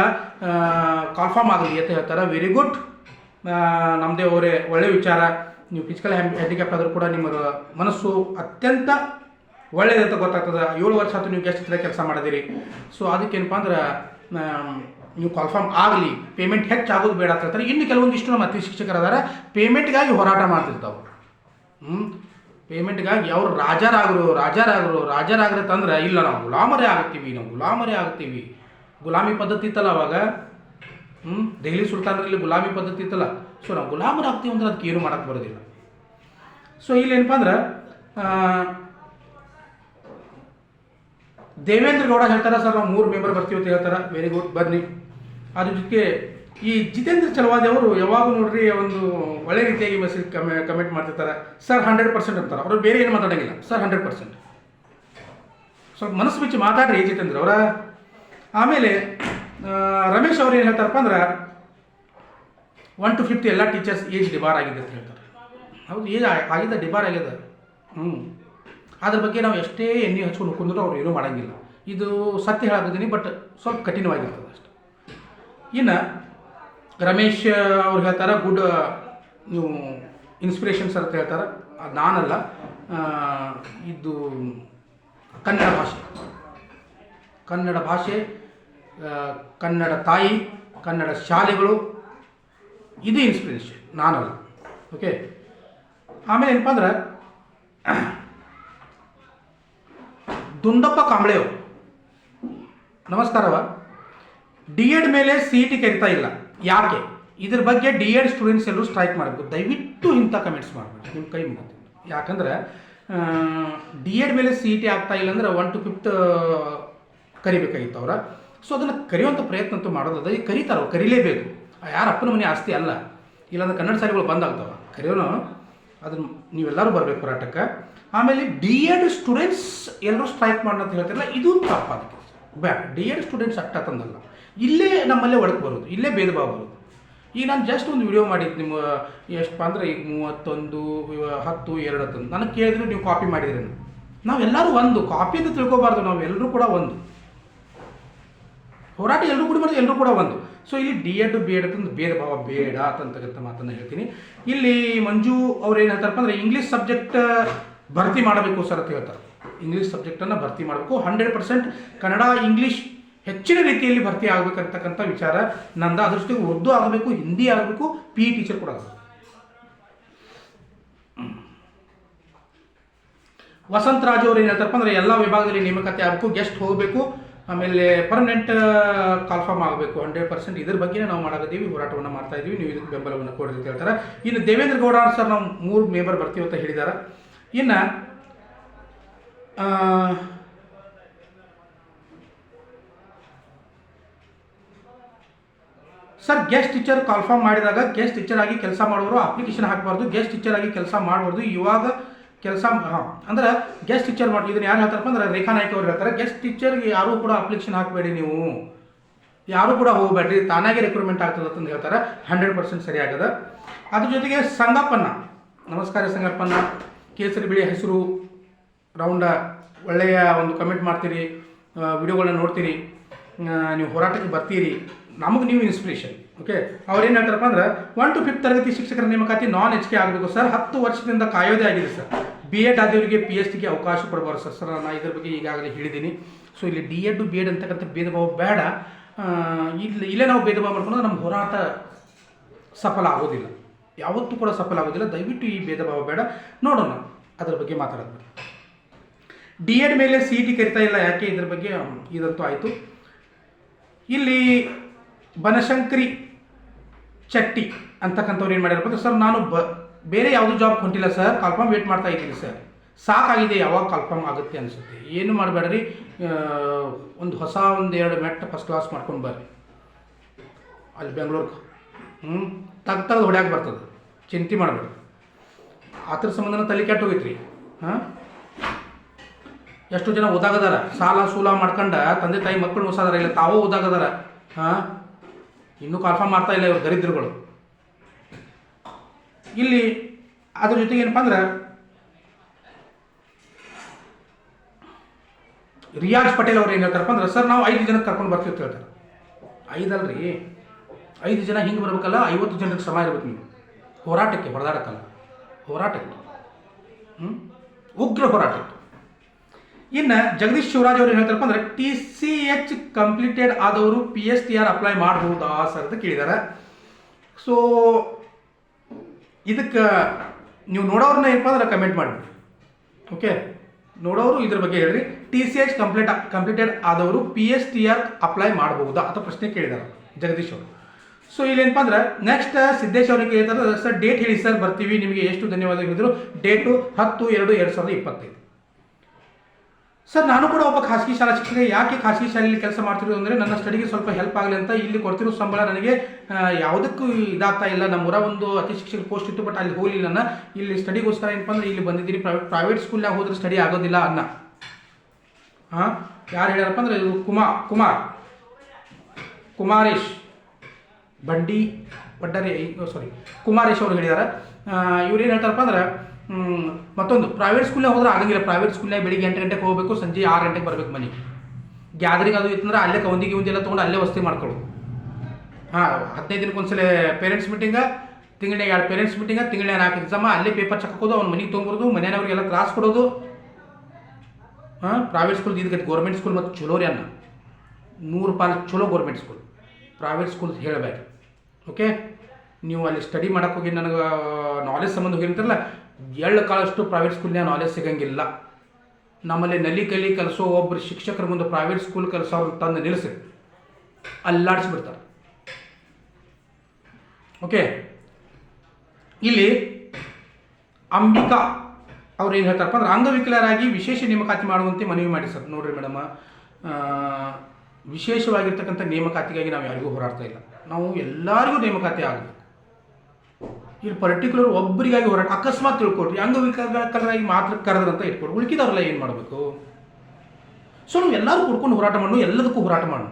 ಕಾನ್ಫರ್ಮ್ ಆಗಲಿ ಅಂತ ಹೇಳ್ತಾರೆ. ವೆರಿ ಗುಡ್ ನಮ್ಮದೇ ಅವರೇ ಒಳ್ಳೆಯ ವಿಚಾರ. ನೀವು ಫಿಸಿಕಲ್ ಹ್ಯಾಂಡಿಕ್ಯಾಪ್ ಆದರೂ ಕೂಡ ನಿಮ್ಮ ಮನಸ್ಸು ಅತ್ಯಂತ ಒಳ್ಳೆಯದಂತ ಗೊತ್ತಾಗ್ತದೆ. ಏಳು ವರ್ಷ ಆಯಿತು ನೀವು ಗೆಸ್ಟ್ ಹತ್ರ ಕೆಲಸ ಮಾಡಿದಿರಿ. ಸೊ ಅದಕ್ಕೇನಪ್ಪ ಅಂದ್ರೆ ನೀವು ಕನ್ಫರ್ಮ್ ಆಗಲಿ ಪೇಮೆಂಟ್ ಹೆಚ್ಚಾಗೋದು ಬೇಡ ಅಂತ ಇನ್ನು ಕೆಲವೊಂದಿಷ್ಟು ನಮ್ಮ ಅತಿ ಶಿಕ್ಷಕರದಾರ ಪೇಮೆಂಟ್ಗಾಗಿ ಹೋರಾಟ ಮಾಡ್ತಿರ್ತಾವೆ ಹ್ಞೂ ಪೇಮೆಂಟ್ಗಾಗಿ ಅವ್ರು ರಾಜರಾಗರು ರಾಜರಾಗರು, ರಾಜರಾಗ್ರೆ ತಂದ್ರೆ ಇಲ್ಲ, ನಾವು ಗುಲಾಮರೇ ಆಗ್ತೀವಿ ನಾವು ಗುಲಾಮರೇ ಆಗ್ತೀವಿ ಗುಲಾಮಿ ಪದ್ಧತಿ ಇತ್ತಲ್ಲ ಅವಾಗ? ಹ್ಞೂ ದೆಹಲಿ ಸುಲ್ತಾನರಲ್ಲಿ ಗುಲಾಮಿ ಪದ್ಧತಿ ಇತ್ತಲ್ಲ? ಸೊ ನಾವು ಗುಲಾಮರು ಅಂದ್ರೆ ಅದಕ್ಕೆ ಏನು ಮಾಡೋಕ್ಕೆ ಬರೋದಿಲ್ಲ. ಸೊ ಇಲ್ಲಿ ಏನಪ್ಪ ಅಂದ್ರೆ ದೇವೇಂದ್ರ ಗೌಡ ಹೇಳ್ತಾರೆ ಸರ್, ನಾವು ಮೂರು ಮೆಂಬರ್ ಬರ್ತೀವಿ ಅಂತ ಹೇಳ್ತಾರೆ? ವೆರಿ ಗುಡ್ ಬನ್ನಿ. ಅದ್ರ ಜೊತೆಗೆ ಈ ಜಿತೇಂದ್ರ ಚಲವಾದಿ ಅವರು ಯಾವಾಗ ನೋಡ್ರಿ ಒಂದು ಒಳ್ಳೆ ರೀತಿಯಾಗಿ ಮೆಸೇಜ್ ಕಮೆ ಕಮೆಂಟ್ ಮಾಡ್ತಿರ್ತಾರೆ. ಸರ್ ಹಂಡ್ರೆಡ್ ಪರ್ಸೆಂಟ್ ಅಂತಾರೆ. ಅವರು ಬೇರೆ ಏನು ಮಾತಾಡೋಂಗಿಲ್ಲ. ಸರ್ ಹಂಡ್ರೆಡ್ ಪರ್ಸೆಂಟ್ ಸ್ವಲ್ಪ ಮನಸ್ಸು ಬಿಚ್ಚಿ ಮಾತಾಡ್ರಿ ಜಿತೇಂದ್ರ ಅವರ. ಆಮೇಲೆ ರಮೇಶ್ ಅವ್ರು ಏನು ಹೇಳ್ತಾರಪ್ಪ ಅಂದ್ರೆ ಒನ್ ಟು ಫಿಫ್ಟಿ ಎಲ್ಲ ಟೀಚರ್ಸ್ ಏಜ್ ಡಿಬಾರ್ ಆಗಿದೆ ಅಂತ ಹೇಳ್ತಾರೆ. ಹೌದು ಏಜ್ ಆಗಿದೆ ಡಿಬಾರ್ ಆಗಿದೆ ಹ್ಞೂ ಅದ್ರ ಬಗ್ಗೆ ನಾವು ಎಷ್ಟೇ ಎಣ್ಣೆ ಹಚ್ಕೊಂಡು ಕುಂದ್ರೂ ಅವ್ರು ಏನೂ ಮಾಡೋಂಗಿಲ್ಲ. ಇದು ಸತ್ಯ ಹೇಳಾಕಿದ್ದೀನಿ ಬಟ್ ಸ್ವಲ್ಪ ಕಠಿಣವಾಗಿರ್ತದೆ ಅಷ್ಟು. ಇನ್ನು ರಮೇಶ್ ಅವ್ರು ಹೇಳ್ತಾರೆ ಗುಡ್ ನೀವು ಇನ್ಸ್ಪಿರೇಷನ್ಸ್ ಅಂತ ಹೇಳ್ತಾರೆ. ಅದು ನಾನಲ್ಲ. ಇದು ಕನ್ನಡ ಭಾಷೆ. ಕನ್ನಡ ಭಾಷೆ ಕನ್ನಡ ತಾಯಿ, ಕನ್ನಡ ಶಾಲೆಗಳು, ಇದು ಇನ್ಸ್ಪಿರೇಷನ್ ನಾನಲ್ಲ. ಓಕೆ ಆಮೇಲೆ ಏನಪ್ಪ ಅಂದ್ರೆ, ದುಂಡಪ್ಪ ಕಾಂಬ್ಳೆಯವರು ನಮಸ್ಕಾರವ. ಡಿ ಎಡ್ ಮೇಲೆ ಸಿ ಇ ಟಿ ಕರಿತಾ ಇಲ್ಲ. ಯಾಕೆ? ಇದ್ರ ಬಗ್ಗೆ ಡಿ ಎಡ್ ಸ್ಟೂಡೆಂಟ್ಸ್ ಎಲ್ಲರೂ ಸ್ಟ್ರೈಕ್ ಮಾಡಬೇಕು. ದಯವಿಟ್ಟು ಇಂಥ ಕಮೆಂಟ್ಸ್ ಮಾಡಬೇಕು ನಿಮ್ಮ ಕೈ ಮುಗಿದು ಯಾಕಂದ್ರೆ ಡಿ ಎಡ್ ಮೇಲೆ ಸಿ ಇ ಟಿ ಆಗ್ತಾ ಇಲ್ಲ ಅಂದ್ರೆ ಒನ್ ಟು ಫಿಫ್ತ್ ಕರಿಬೇಕಾಗಿತ್ತು ಅವರ. ಸೊ ಅದನ್ನು ಕರೆಯುವಂಥ ಪ್ರಯತ್ನ ಅಂತೂ ಈಗ ಕರೀತಾರ, ಕರೀಲೇಬೇಕು. ಕರೀಲೇಬೇಕು ಯಾರ ಅಪ್ಪನ ಮನೆ ಆಸ್ತಿ ಅಲ್ಲ. ಇಲ್ಲಾಂದ್ರೆ ಕನ್ನಡ ಶಾಲೆಗಳು ಬಂದಾಗ್ತಾವ. ಕರೆಯೋನು ಅದನ್ನು ನೀವೆಲ್ಲರೂ ಬರಬೇಕು ಹೋರಾಟಕ್ಕೆ. ಆಮೇಲೆ ಡಿ ಎಡ್ ಸ್ಟೂಡೆಂಟ್ಸ್ ಎಲ್ಲರೂ ಸ್ಟ್ರೈಕ್ ಅಂತ ಹೇಳ್ತಾರಲ್ಲ, ಇದು ತಪ್ಪಾದ ಬೇಡ ಡಿ ಎಡ್ ಸ್ಟೂಡೆಂಟ್ಸ್ ಅಟ್ಟ ತಂದಲ್ಲ. ಇಲ್ಲೇ ನಮ್ಮಲ್ಲೇ ಒಳಗೆ ಬರೋದು. ಇಲ್ಲೇ ಭೇದ ಭಾವ ಬರೋದು. ಈಗ ನಾನು ಜಸ್ಟ್ ಒಂದು ವಿಡಿಯೋ ಮಾಡಿದ್ದು ನಿಮ್ಮ ಎಷ್ಟಪ್ಪ ಅಂದರೆ ಈಗ ಮೂವತ್ತೊಂದು ಹತ್ತು, ಎರಡು ಹತ್ತೊಂದು. ನನಗೆ ಕೇಳಿದ್ರೆ ನೀವು ಕಾಪಿ ಮಾಡಿದ್ರಿ ನಾವೆಲ್ಲರೂ ಒಂದು. ಕಾಪಿ ಅಂತ ತಿಳ್ಕೊಬಾರ್ದು ನಾವು. ಎಲ್ಲರೂ ಕೂಡ ಒಂದು. ಹೋರಾಟ ಎಲ್ಲರೂ ಕೂಡ ಮಾಡಿದ್ರೆ ಎಲ್ಲರೂ ಕೂಡ ಒಂದು ಸೊ ಇಲ್ಲಿ ಡಿ ಎಡ್ ಬಿ ಎಡ್ ಅಂತಂದು ಭೇದ ಭಾವ ಬೇಡ ಅಂತಕ್ಕಂಥ ಮಾತನ್ನು ಹೇಳ್ತೀನಿ. ಇಲ್ಲಿ ಮಂಜು ಅವ್ರು ಏನು ಹೇಳ್ತಾರಪ್ಪ ಅಂದರೆ ಇಂಗ್ಲೀಷ್ ಸಬ್ಜೆಕ್ಟ್ ಭರ್ತಿ ಮಾಡಬೇಕು ಸರ್ ಅಂತ ಹೇಳ್ತಾರೆ. ಇಂಗ್ಲೀಷ್ ಸಬ್ಜೆಕ್ಟನ್ನು ಭರ್ತಿ ಮಾಡಬೇಕು. ಹಂಡ್ರೆಡ್ ಪರ್ಸೆಂಟ್ ಕನ್ನಡ ಇಂಗ್ಲೀಷ್ ಹೆಚ್ಚಿನ ರೀತಿಯಲ್ಲಿ ಭರ್ತಿ ಆಗಬೇಕಂತಕ್ಕಂಥ ವಿಚಾರ. ನಂದ ಅದ್ರ ಜೊತೆಗೆ ಉರ್ದು ಆಗಬೇಕು, ಹಿಂದಿ ಆಗಬೇಕು ಪಿ ಇ ಟೀಚರ್ ಕೂಡ ಆಗಬೇಕು. ವಸಂತ ರಾಜ ಅವ್ರು ಏನು ಹೇಳ್ತಾರಪ್ಪ ಅಂದರೆ ಎಲ್ಲ ವಿಭಾಗದಲ್ಲಿ ನೇಮಕಾತಿ ಆಗಬೇಕು ಗೆಸ್ಟ್ ಹೋಗಬೇಕು. ಆಮೇಲೆ ಪರ್ಮನೆಂಟ್ ಕಾಲ್ಫಾರ್ಮ್ ಆಗಬೇಕು. ಹಂಡ್ರೆಡ್ ಪರ್ಸೆಂಟ್ ಇದ್ರ ಬಗ್ಗೆ ನಾವು ಮಾಡಕತ್ತೀವಿ, ಹೋರಾಟವನ್ನು ಮಾಡ್ತಾ ಇದೀವಿ. ನೀವು ಇದಕ್ಕೆ ಬೆಂಬಲವನ್ನು ಕೊಡ್ರಿ ಅಂತ ಹೇಳ್ತಾರೆ. ಇನ್ನು ದೇವೇಂದ್ರ ಗೌಡ ಸರ್ ನಾವು ಮೂರು ಮೆಂಬರ್ ಬರ್ತೀವಿ ಅಂತ ಹೇಳಿದಾರೆ ಇನ್ನು ಸರ್ ಗೆಸ್ಟ್ ಟೀಚರ್ ಕಾಲ್ಫಾರ್ಮ್ ಮಾಡಿದಾಗ ಗೆಸ್ಟ್ ಟೀಚರ್ ಆಗಿ ಕೆಲಸ ಮಾಡೋರು ಅಪ್ಲಿಕೇಶನ್ ಹಾಕಬಾರ್ದು. ಗೆಸ್ಟ್ ಟೀಚರ್ ಆಗಿ ಕೆಲಸ ಮಾಡಬಾರ್ದು. ಇವಾಗ ಕೆಲಸ, ಹಾಂ, ಅಂದ್ರೆ ಗೆಸ್ಟ್ ಟೀಚರ್ ಮಾಡಿ ಇದನ್ನ ಯಾರು ಹೇಳ್ತಾರಪ್ಪ ಅಂದ್ರೆ ರೇಖಾ ನಾಯ್ಕ ಅವ್ರು ಹೇಳ್ತಾರೆ. ಗೆಸ್ಟ್ ಟೀಚರ್ಗೆ ಯಾರು ಕೂಡ ಅಪ್ಲಿಕೇಶನ್ ಹಾಕಬೇಡಿ ನೀವು. ಯಾರು ಕೂಡ ಹೋಗಬೇಡ್ರಿ. ತಾನಾಗೆ ರಿಕ್ರೂಟ್ಮೆಂಟ್ ಆಗ್ತದೆ ಅಂತ ಹೇಳ್ತಾರೆ. ಹಂಡ್ರೆಡ್ ಪರ್ಸೆಂಟ್ ಸರಿ ಆಗದ. ಅದ್ರ ಜೊತೆಗೆ ಸಂಗಪ್ಪನ್ನ ನಮಸ್ಕಾರ ಸಂಗಪ್ಪನ್ನ ಕೇಸರಿ ಬಿಳಿ ಹೆಸರು. ರೌಂಡ ಒಳ್ಳೆಯ ಒಂದು ಕಮೆಂಟ್ ಮಾಡ್ತೀರಿ. ವಿಡಿಯೋಗಳನ್ನ ನೋಡ್ತೀರಿ. ನೀವು ಹೋರಾಟಕ್ಕೆ ಬರ್ತೀರಿ. ನಮಗೆ ನೀವು ಇನ್ಸ್ಪಿರೇಷನ್ ಓಕೆ ಅವ್ರೇನು ಹೇಳ್ತಾರಪ್ಪ ಅಂದ್ರೆ ಒನ್ ಟು ಫಿಫ್ತ್ ತರಗತಿ ಶಿಕ್ಷಕರ ನೇಮಕಾತಿ ನಾನ್ ಎಚ್ ಕೆ ಆಗಬೇಕು ಸರ್ ಹತ್ತು ವರ್ಷದಿಂದ ಕಾಯೋದೇ ಆಗಿದೆ ಸರ್ ಬಿ ಎಡ್ ಆದವರಿಗೆ ಪಿ ಎಚ್ ಡಿಗೆ ಅವಕಾಶ ಕೊಡಬಾರ್ದು ಸರ್. ಸರ್ ನಾನು ಇದ್ರ ಬಗ್ಗೆ ಈಗಾಗಲೇ ಹೇಳಿದ್ದೀನಿ. ಸೊ ಇಲ್ಲಿ ಡಿ ಎಡ್ ಬಿ ಎಡ್ ಅಂತಕ್ಕಂಥ ಭೇದ ಭಾವ ಬೇಡ ಇಲ್ಲಿ ಇಲ್ಲೇ ನಾವು ಭೇದ ಭಾವ ಮಾಡ್ಕೊಂಡು ನಮ್ಮ ಹೋರಾಟ ಸಫಲ ಆಗೋದಿಲ್ಲ. ಯಾವತ್ತೂ ಕೂಡ ಸಫಲ ಆಗೋದಿಲ್ಲ. ದಯವಿಟ್ಟು ಈ ಭೇದ ಭಾವ ಬೇಡ. ನೋಡೋಣ. ಅದರ ಬಗ್ಗೆ ಮಾತಾಡೋದು ಡಿ ಎಡ್ ಮೇಲೆ ಸಿ ಟಿ ಕರಿತಾ ಇಲ್ಲ. ಯಾಕೆ ಇದ್ರ ಬಗ್ಗೆ? ಇದಂತೂ ಆಯಿತು. ಇಲ್ಲಿ ಬನಶಂಕರಿ ಚಟ್ಟಿ ಅಂತಕ್ಕಂಥವ್ರು ಏನು ಮಾಡ್ಯಾರಪ್ಪ ಸರ್, ನಾನು ಬ ಬೇರೆ ಯಾವುದೂ ಜಾಬ್ ಹೊಂಟಿಲ್ಲ ಸರ್ ಕನ್ಫರ್ಮ್ ವೇಟ್ ಮಾಡ್ತಾ ಇದ್ದೀನಿ ಸರ್ ಸಾಕಾಗಿದೆ, ಯಾವಾಗ ಕನ್ಫರ್ಮ್ ಆಗುತ್ತೆ ಅನಿಸುತ್ತೆ. ಏನು ಮಾಡಬೇಡ್ರಿ ಒಂದು ಹೊಸ ಒಂದು ಎರಡು ಮೆಟ್ ಫಸ್ಟ್ ಕ್ಲಾಸ್ ಮಾಡ್ಕೊಂಡು ಬರ್ರಿ. ಅಲ್ಲಿ ಬೆಂಗ್ಳೂರ್ಗೆ. ಹ್ಞೂ ತಗ್ ತಗ್ದು ಹೊಡ್ಯಾಕೆ ಬರ್ತದೆ. ಚಿಂತೆ ಮಾಡಬೇಡ್ರಿ. ಅದ್ರ ಸಂಬಂಧನ ತಲೆ ಕೆಟ್ಟು ಹಾಂ? ಎಷ್ಟು ಜನ ಓದಾಗದಾರ. ಸಾಲ ಸೂಲ ಮಾಡ್ಕೊಂಡ ತಂದೆ ತಾಯಿ ಮಕ್ಕಳು ಓಸಾದಾರ ಇಲ್ಲ, ತಾವೂ ಓದಾಗದಾರ. ಹಾಂ? ಇನ್ನೂ ಕನ್ಫರ್ಮ್ ಮಾಡ್ತಾ ಇಲ್ಲ ಇವ್ರು ದರಿದ್ರಗಳು. ಇಲ್ಲಿ ಅದ್ರ ಜೊತೆಗೆ ಏನಪ್ಪ ಅಂದ್ರೆ ರಿಯಾಜ್ ಪಟೇಲ್ ಅವ್ರು ಏನು ಹೇಳ್ತಾರಪ್ಪ ಅಂದ್ರೆ, ಸರ್, ನಾವು ಐದು ಜನಕ್ಕೆ ಕರ್ಕೊಂಡು ಬರ್ತೀವಿ ಅಂತ ಹೇಳ್ತಾರೆ. ಐದಲ್ರಿ? ಐದು ಜನ ಹಿಂಗೆ ಬರ್ಬೇಕಲ್ಲ, ಐವತ್ತು ಜನಕ್ಕೆ ಶ್ರಮ ಇರಬೇಕು ನೀವು. ಹೋರಾಟಕ್ಕೆ, ಹೊಡೆದಾಡಕ್ಕಲ್ಲ. ಹೋರಾಟಕ್ಕೆ. ಹ್ಞೂ ಉಗ್ರ ಹೋರಾಟಕ್ಕೆ. ಇನ್ನು ಜಗದೀಶ್ ಶಿವರಾಜ್ ಅವರು ಹೇಳ್ತಾರಪ್ಪ ಅಂದರೆ, ಟಿ ಸಿ ಎಚ್ ಕಂಪ್ಲೀಟೆಡ್ ಆದವರು P S T R apply ಮಾಡಬಹುದಾ ಸರ್? ಅಂತ ಕೇಳಿದ್ದಾರೆ ಸೊ ಇದಕ್ಕೆ ನೀವು ನೋಡೋರನ್ನ ಏನಪ್ಪ ಅಂದ್ರೆ ಕಮೆಂಟ್ ಮಾಡಿ. ಓಕೆ ನೋಡೋರು ಇದ್ರ ಬಗ್ಗೆ ಹೇಳ್ರಿ. T C H complete completed ಆದವರು P S T R apply ಮಾಡಬಹುದಾ ಅಂತ ಪ್ರಶ್ನೆ ಕೇಳಿದ್ದಾರೆ ಜಗದೀಶ್ ಅವರು. ಸೊ ಇಲ್ಲೇನಪ್ಪ ಅಂದ್ರೆ ನೆಕ್ಸ್ಟ್ ಸಿದ್ದೇಶ್ ಅವರಿಗೆ ಹೇಳ್ತಾರೆ ಸರ್ ಡೇಟ್ ಹೇಳಿ ಸರ್ ಬರ್ತೀವಿ. ನಿಮಗೆ ಎಷ್ಟು ಧನ್ಯವಾದ ಹೇಳಿದ್ರು. ಡೇಟು ಹತ್ತು ಎರಡು ಎರಡು ಸಾವಿರದ ಇಪ್ಪತ್ತೈದು. ಸರ್, ನಾನು ಕೂಡ ಒಬ್ಬ ಖಾಸಗಿ ಶಾಲಾ ಶಿಕ್ಷಕ ಯಾಕೆ ಖಾಸಗಿ ಶಾಲೆಯಲ್ಲಿ ಕೆಲಸ ಮಾಡ್ತಿರೋದು ಅಂದರೆ ನನ್ನ ಸ್ಟಡಿಗೆ ಸ್ವಲ್ಪ ಹೆಲ್ಪ್ ಆಗಲಿ ಅಂತ ಇಲ್ಲಿ ಕೊಡ್ತಿರೋ ಸಂಬಳ ನನಗೆ ಯಾವುದಕ್ಕೂ ಇದಾಗ್ತಾ ಇಲ್ಲ. ನಮ್ಮೂರ ಒಂದು ಅತಿ ಶಿಕ್ಷಕ ಪೋಸ್ಟ್ ಇತ್ತು ಬಟ್ ಅಲ್ಲಿ ಹೋಗಲಿಲ್ಲ ನಾನು ಇಲ್ಲಿ ಸ್ಟಡಿಗೋಸ್ಕರ ಏನಪ್ಪ ಅಂದ್ರೆ ಇಲ್ಲಿ ಬಂದಿದ್ದೀನಿ. ಪ್ರೈವೇಟ್ ಪ್ರೈವೇಟ್ ಸ್ಕೂಲ್ನಾಗ ಹೋದ್ರೆ ಸ್ಟಡಿ ಆಗೋದಿಲ್ಲ ಅನ್ನ. ಹಾಂ ಯಾರು ಹೇಳ್ಯಾರಪ್ಪ ಅಂದ್ರೆ ಇದು ಕುಮಾರ್ ಕುಮಾರ್. ಕುಮಾರೇಶ್. ಬಂಡಿ ಬಡ್ಡರಿ ಸಾರಿ ಕುಮಾರೇಶ್ ಅವರು ಹೇಳಿದ್ದಾರೆ ಇವ್ರು ಏನು ಹೇಳ್ತಾರಪ್ಪ ಅಂದ್ರೆ ಮತ್ತೊಂದು ಪ್ರೈವೇಟ್ ಸ್ಕೂಲ್ನಾಗ ಹೋದ್ರೆ ಆಗಂಗಿಲ್ಲ. ಪ್ರೈವೇಟ್ ಸ್ಕೂಲ್ನಾಗ ಬೆಳಿಗ್ಗೆ ಎಂಟು ಗಂಟೆಗೆ ಹೋಗಬೇಕು, ಸಂಜೆ ಆರು ಗಂಟೆಗೆ ಬರ್ಬೇಕು ಮನೆಗೆ ಗ್ಯಾದರಿಂಗ್ ಅದು ಇತ್ತಂದ್ರೆ ಅಲ್ಲೇ ಕೌಂದಿ ಗಿವಂದಿ ಎಲ್ಲ ತೊಗೊಂಡು ಅಲ್ಲೇ ವಸ್ತಿ ಮಾಡ್ಕೊಳ್ಳು ಹಾಂ, ಹದಿನೈದು ದಿನಕ್ಕೆ ಒಂದ್ಸಲ ಪೇರೆಂಟ್ಸ್ ಮೀಟಿಂಗ ತಿಂಗಳಿಗೆ ಎರಡು ಪೇರೆಂಟ್ಸ್ ಮೀಟಿಂಗ ತಿಂಗಳಿಗೆ ನಾಲ್ಕು ಎಕ್ಸಾಮ ಅಲ್ಲೇ ಪೇಪರ್ ಚೆಕ್ ಹಾಕೋದು, ಅವ್ನ ಮನೆಗೆ ತೊಗೊಂಬರೋದು, ಮನೆಯವ್ರಿಗೆಲ್ಲ ಕ್ಲಾಸ್ ಕೊಡೋದು. ಹಾಂ ಪ್ರೈವೇಟ್ ಸ್ಕೂಲ್ ಇದಕ್ಕೆ ಗೌರ್ಮೆಂಟ್ ಸ್ಕೂಲ್ ಮತ್ತು ಚಲೋ ರೀ ಅನ್ನ. ನೂರು ರೂಪಾಯಿ ಚಲೋ ಗೌರ್ಮೆಂಟ್ ಸ್ಕೂಲ್ ಪ್ರೈವೇಟ್ ಸ್ಕೂಲ್ ಹೇಳಬೇಕು. ಓಕೆ ನೀವು ಅಲ್ಲಿ ಸ್ಟಡಿ ಮಾಡಕ್ಕೆ ಹೋಗಿ, ನನಗೆ ನಾಲೆಜ್ ಸಂಬಂಧ ಹೋಗಿರ್ತಾರಲ್ಲ ಎಳ್ಳು ಕಾಲಷ್ಟು ಪ್ರೈವೇಟ್ ಸ್ಕೂಲ್ನ ನಾಲೆಜ್ ಸಿಗಂಗಿಲ್ಲ. ನಮ್ಮಲ್ಲಿ ನಲಿ ಕಲಿ ಕಲಿಸೋ ಒಬ್ಬರು ಶಿಕ್ಷಕರ ಮುಂದೆ ಪ್ರೈವೇಟ್ ಸ್ಕೂಲ್ ಕಲಿಸೋರು ತಂದು ನಿಲ್ಲಿಸಿ ಅಲ್ಲಾಡಿಸ್ಬಿಡ್ತಾರೆ ಓಕೆ ಇಲ್ಲಿ ಅಂಬಿಕಾ ಅವ್ರು ಏನು ಹೇಳ್ತಾರಪ್ಪ ಅಂದ್ರೆ ಅಂಗವಿಕಲರಾಗಿ ವಿಶೇಷ ನೇಮಕಾತಿ ಮಾಡುವಂತೆ ಮನವಿ ಮಾಡಿ ಸರ್. ನೋಡ್ರಿ ಮೇಡಮ್ ವಿಶೇಷವಾಗಿರ್ತಕ್ಕಂಥ ನೇಮಕಾತಿಗಾಗಿ ನಾವು ಯಾರಿಗೂ ಹೋರಾಡ್ತಾ ಇಲ್ಲ. ನಾವು ಎಲ್ಲರಿಗೂ ನೇಮಕಾತಿ ಆಗಬೇಕು. ಇಲ್ಲಿ ಪರ್ಟಿಕ್ಯುಲರ್ ಒಬ್ಬರಿಗಾಗಿ ಹೋರಾಟ, ಅಕಸ್ಮಾತ್ ತಿಳ್ಕೊಡ್ರಿ ಅಂಗವಿಕಲರಾಗಿ ಮಾತ್ರ ಕರೆದ್ರಂತ ಇಟ್ಕೊಡ್ರಿ ಉಳಿಕಿದವ್ರಲ್ಲ ಏನು ಮಾಡಬೇಕು? ಸೊ ನಾವು ಎಲ್ಲರೂ ಕುಡ್ಕೊಂಡು ಹೋರಾಟ ಮಾಡೋಣ ಎಲ್ಲದಕ್ಕೂ ಹೋರಾಟ ಮಾಡೋಣ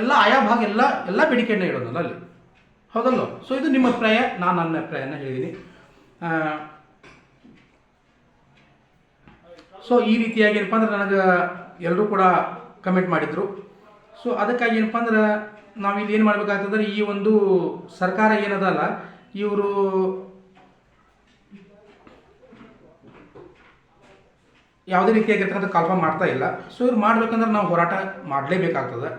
ಎಲ್ಲ ಆಯಾ ಭಾಗ, ಎಲ್ಲ ಎಲ್ಲ ಬೇಡಿಕೆಯನ್ನ ಇಡೋದಲ್ಲ ಅಲ್ಲಿ. ಹೌದಲ್ಲ ಸೊ ಇದು ನಿಮ್ಮ ಅಭಿಪ್ರಾಯ, ನಾನು ನನ್ನ ಅಭಿಪ್ರಾಯನ ಹೇಳಿದ್ದೀನಿ ಸೊ ಈ ರೀತಿಯಾಗಿ ಏನಪ್ಪ ಅಂದ್ರೆ ನನಗೆ ಎಲ್ಲರೂ ಕೂಡ ಕಮೆಂಟ್ ಮಾಡಿದರು. ಸೊ ಅದಕ್ಕಾಗಿ ಏನಪ್ಪ ಅಂದ್ರೆ ನಾವು ಇಲ್ಲಿ ಏನು ಮಾಡಬೇಕಾಗ್ತದೆ ಈ ಒಂದು ಸರ್ಕಾರ ಏನದಲ್ಲ ಇವರು ಯಾವುದೇ ರೀತಿಯಾಗಿರ್ತಕ್ಕಂಥ ಕಾಲ್ಫಾರ್ಮ್ ಮಾಡ್ತಾ ಇಲ್ಲ. ಸೊ ಇವ್ರು ಮಾಡ್ಬೇಕಂದ್ರೆ ನಾವು ಹೋರಾಟ ಮಾಡಲೇಬೇಕಾಗ್ತದೆ.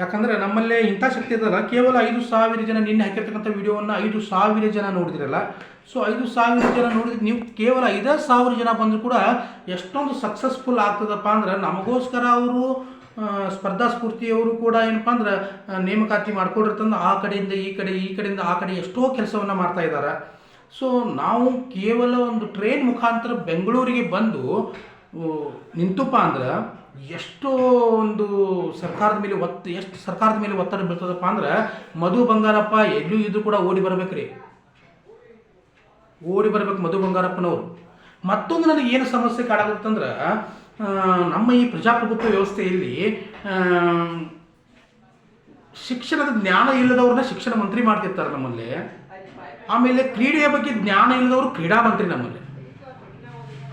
ಯಾಕಂದರೆ ನಮ್ಮಲ್ಲೇ ಇಂಥ ಶಕ್ತಿ ಇದಲ್ಲ ಕೇವಲ ಐದು ಸಾವಿರ ಜನ ನಿನ್ನೆ ಹಾಕಿರ್ತಕ್ಕಂಥ ವಿಡಿಯೋವನ್ನು ಐದು ಸಾವಿರ ಜನ ನೋಡಿದಿರಲ್ಲ. ಸೊ ಐದು ಸಾವಿರ ಜನ ನೋಡಿದ್ರೆ ನೀವು ಕೇವಲ ಐದು ಸಾವಿರ ಜನ ಬಂದರೂ ಕೂಡ ಎಷ್ಟೊಂದು ಸಕ್ಸಸ್ಫುಲ್ ಆಗ್ತದಪ್ಪ ಅಂದ್ರೆ ನಮಗೋಸ್ಕರ ಅವರು ಸ್ಪರ್ಧಾ ಸ್ಫೂರ್ತಿಯವರು ಕೂಡ ಏನಪ್ಪ ಅಂದ್ರೆ ನೇಮಕಾತಿ ಮಾಡ್ಕೊಂಡಿರ್ತಂದ್ರೆ ಆ ಕಡೆಯಿಂದ ಈ ಕಡೆ, ಈ ಕಡೆಯಿಂದ ಆ ಕಡೆ ಎಷ್ಟೋ ಕೆಲಸವನ್ನು ಮಾಡ್ತಾ ಇದ್ದಾರೆ. ಸೊ ನಾವು ಕೇವಲ ಒಂದು ಟ್ರೈನ್ ಮುಖಾಂತರ ಬೆಂಗಳೂರಿಗೆ ಬಂದು ನಿಂತಪ್ಪ ಅಂದ್ರೆ, ಎಷ್ಟೋ ಒಂದು ಸರ್ಕಾರದ ಮೇಲೆ ಒತ್ತು, ಎಷ್ಟು ಸರ್ಕಾರದ ಮೇಲೆ ಒತ್ತಡ ಬೀಳ್ತದಪ್ಪ ಅಂದ್ರೆ, ಮಧು ಬಂಗಾರಪ್ಪ ಎಲ್ಲೂ ಇದ್ರು ಕೂಡ ಓಡಿ ಬರ್ಬೇಕ್ರಿ ಓಡಿ ಬರ್ಬೇಕು ಮಧು ಬಂಗಾರಪ್ಪನವರು. ಮತ್ತೊಂದು ನನಗೆ ಏನು ಸಮಸ್ಯೆ ಕಾಡಾಗುತ್ತಂದ್ರೆ ನಮ್ಮ ಈ ಪ್ರಜಾಪ್ರಭುತ್ವ ವ್ಯವಸ್ಥೆಯಲ್ಲಿ ಶಿಕ್ಷಣದ ಜ್ಞಾನ ಇಲ್ಲದವ್ರನ್ನ ಶಿಕ್ಷಣ ಮಂತ್ರಿ ಮಾಡ್ತಿರ್ತಾರೆ ನಮ್ಮಲ್ಲಿ. ಆಮೇಲೆ ಕ್ರೀಡೆಯ ಬಗ್ಗೆ ಜ್ಞಾನ ಇಲ್ಲದವರು ಕ್ರೀಡಾ ಮಂತ್ರಿ ನಮ್ಮಲ್ಲಿ.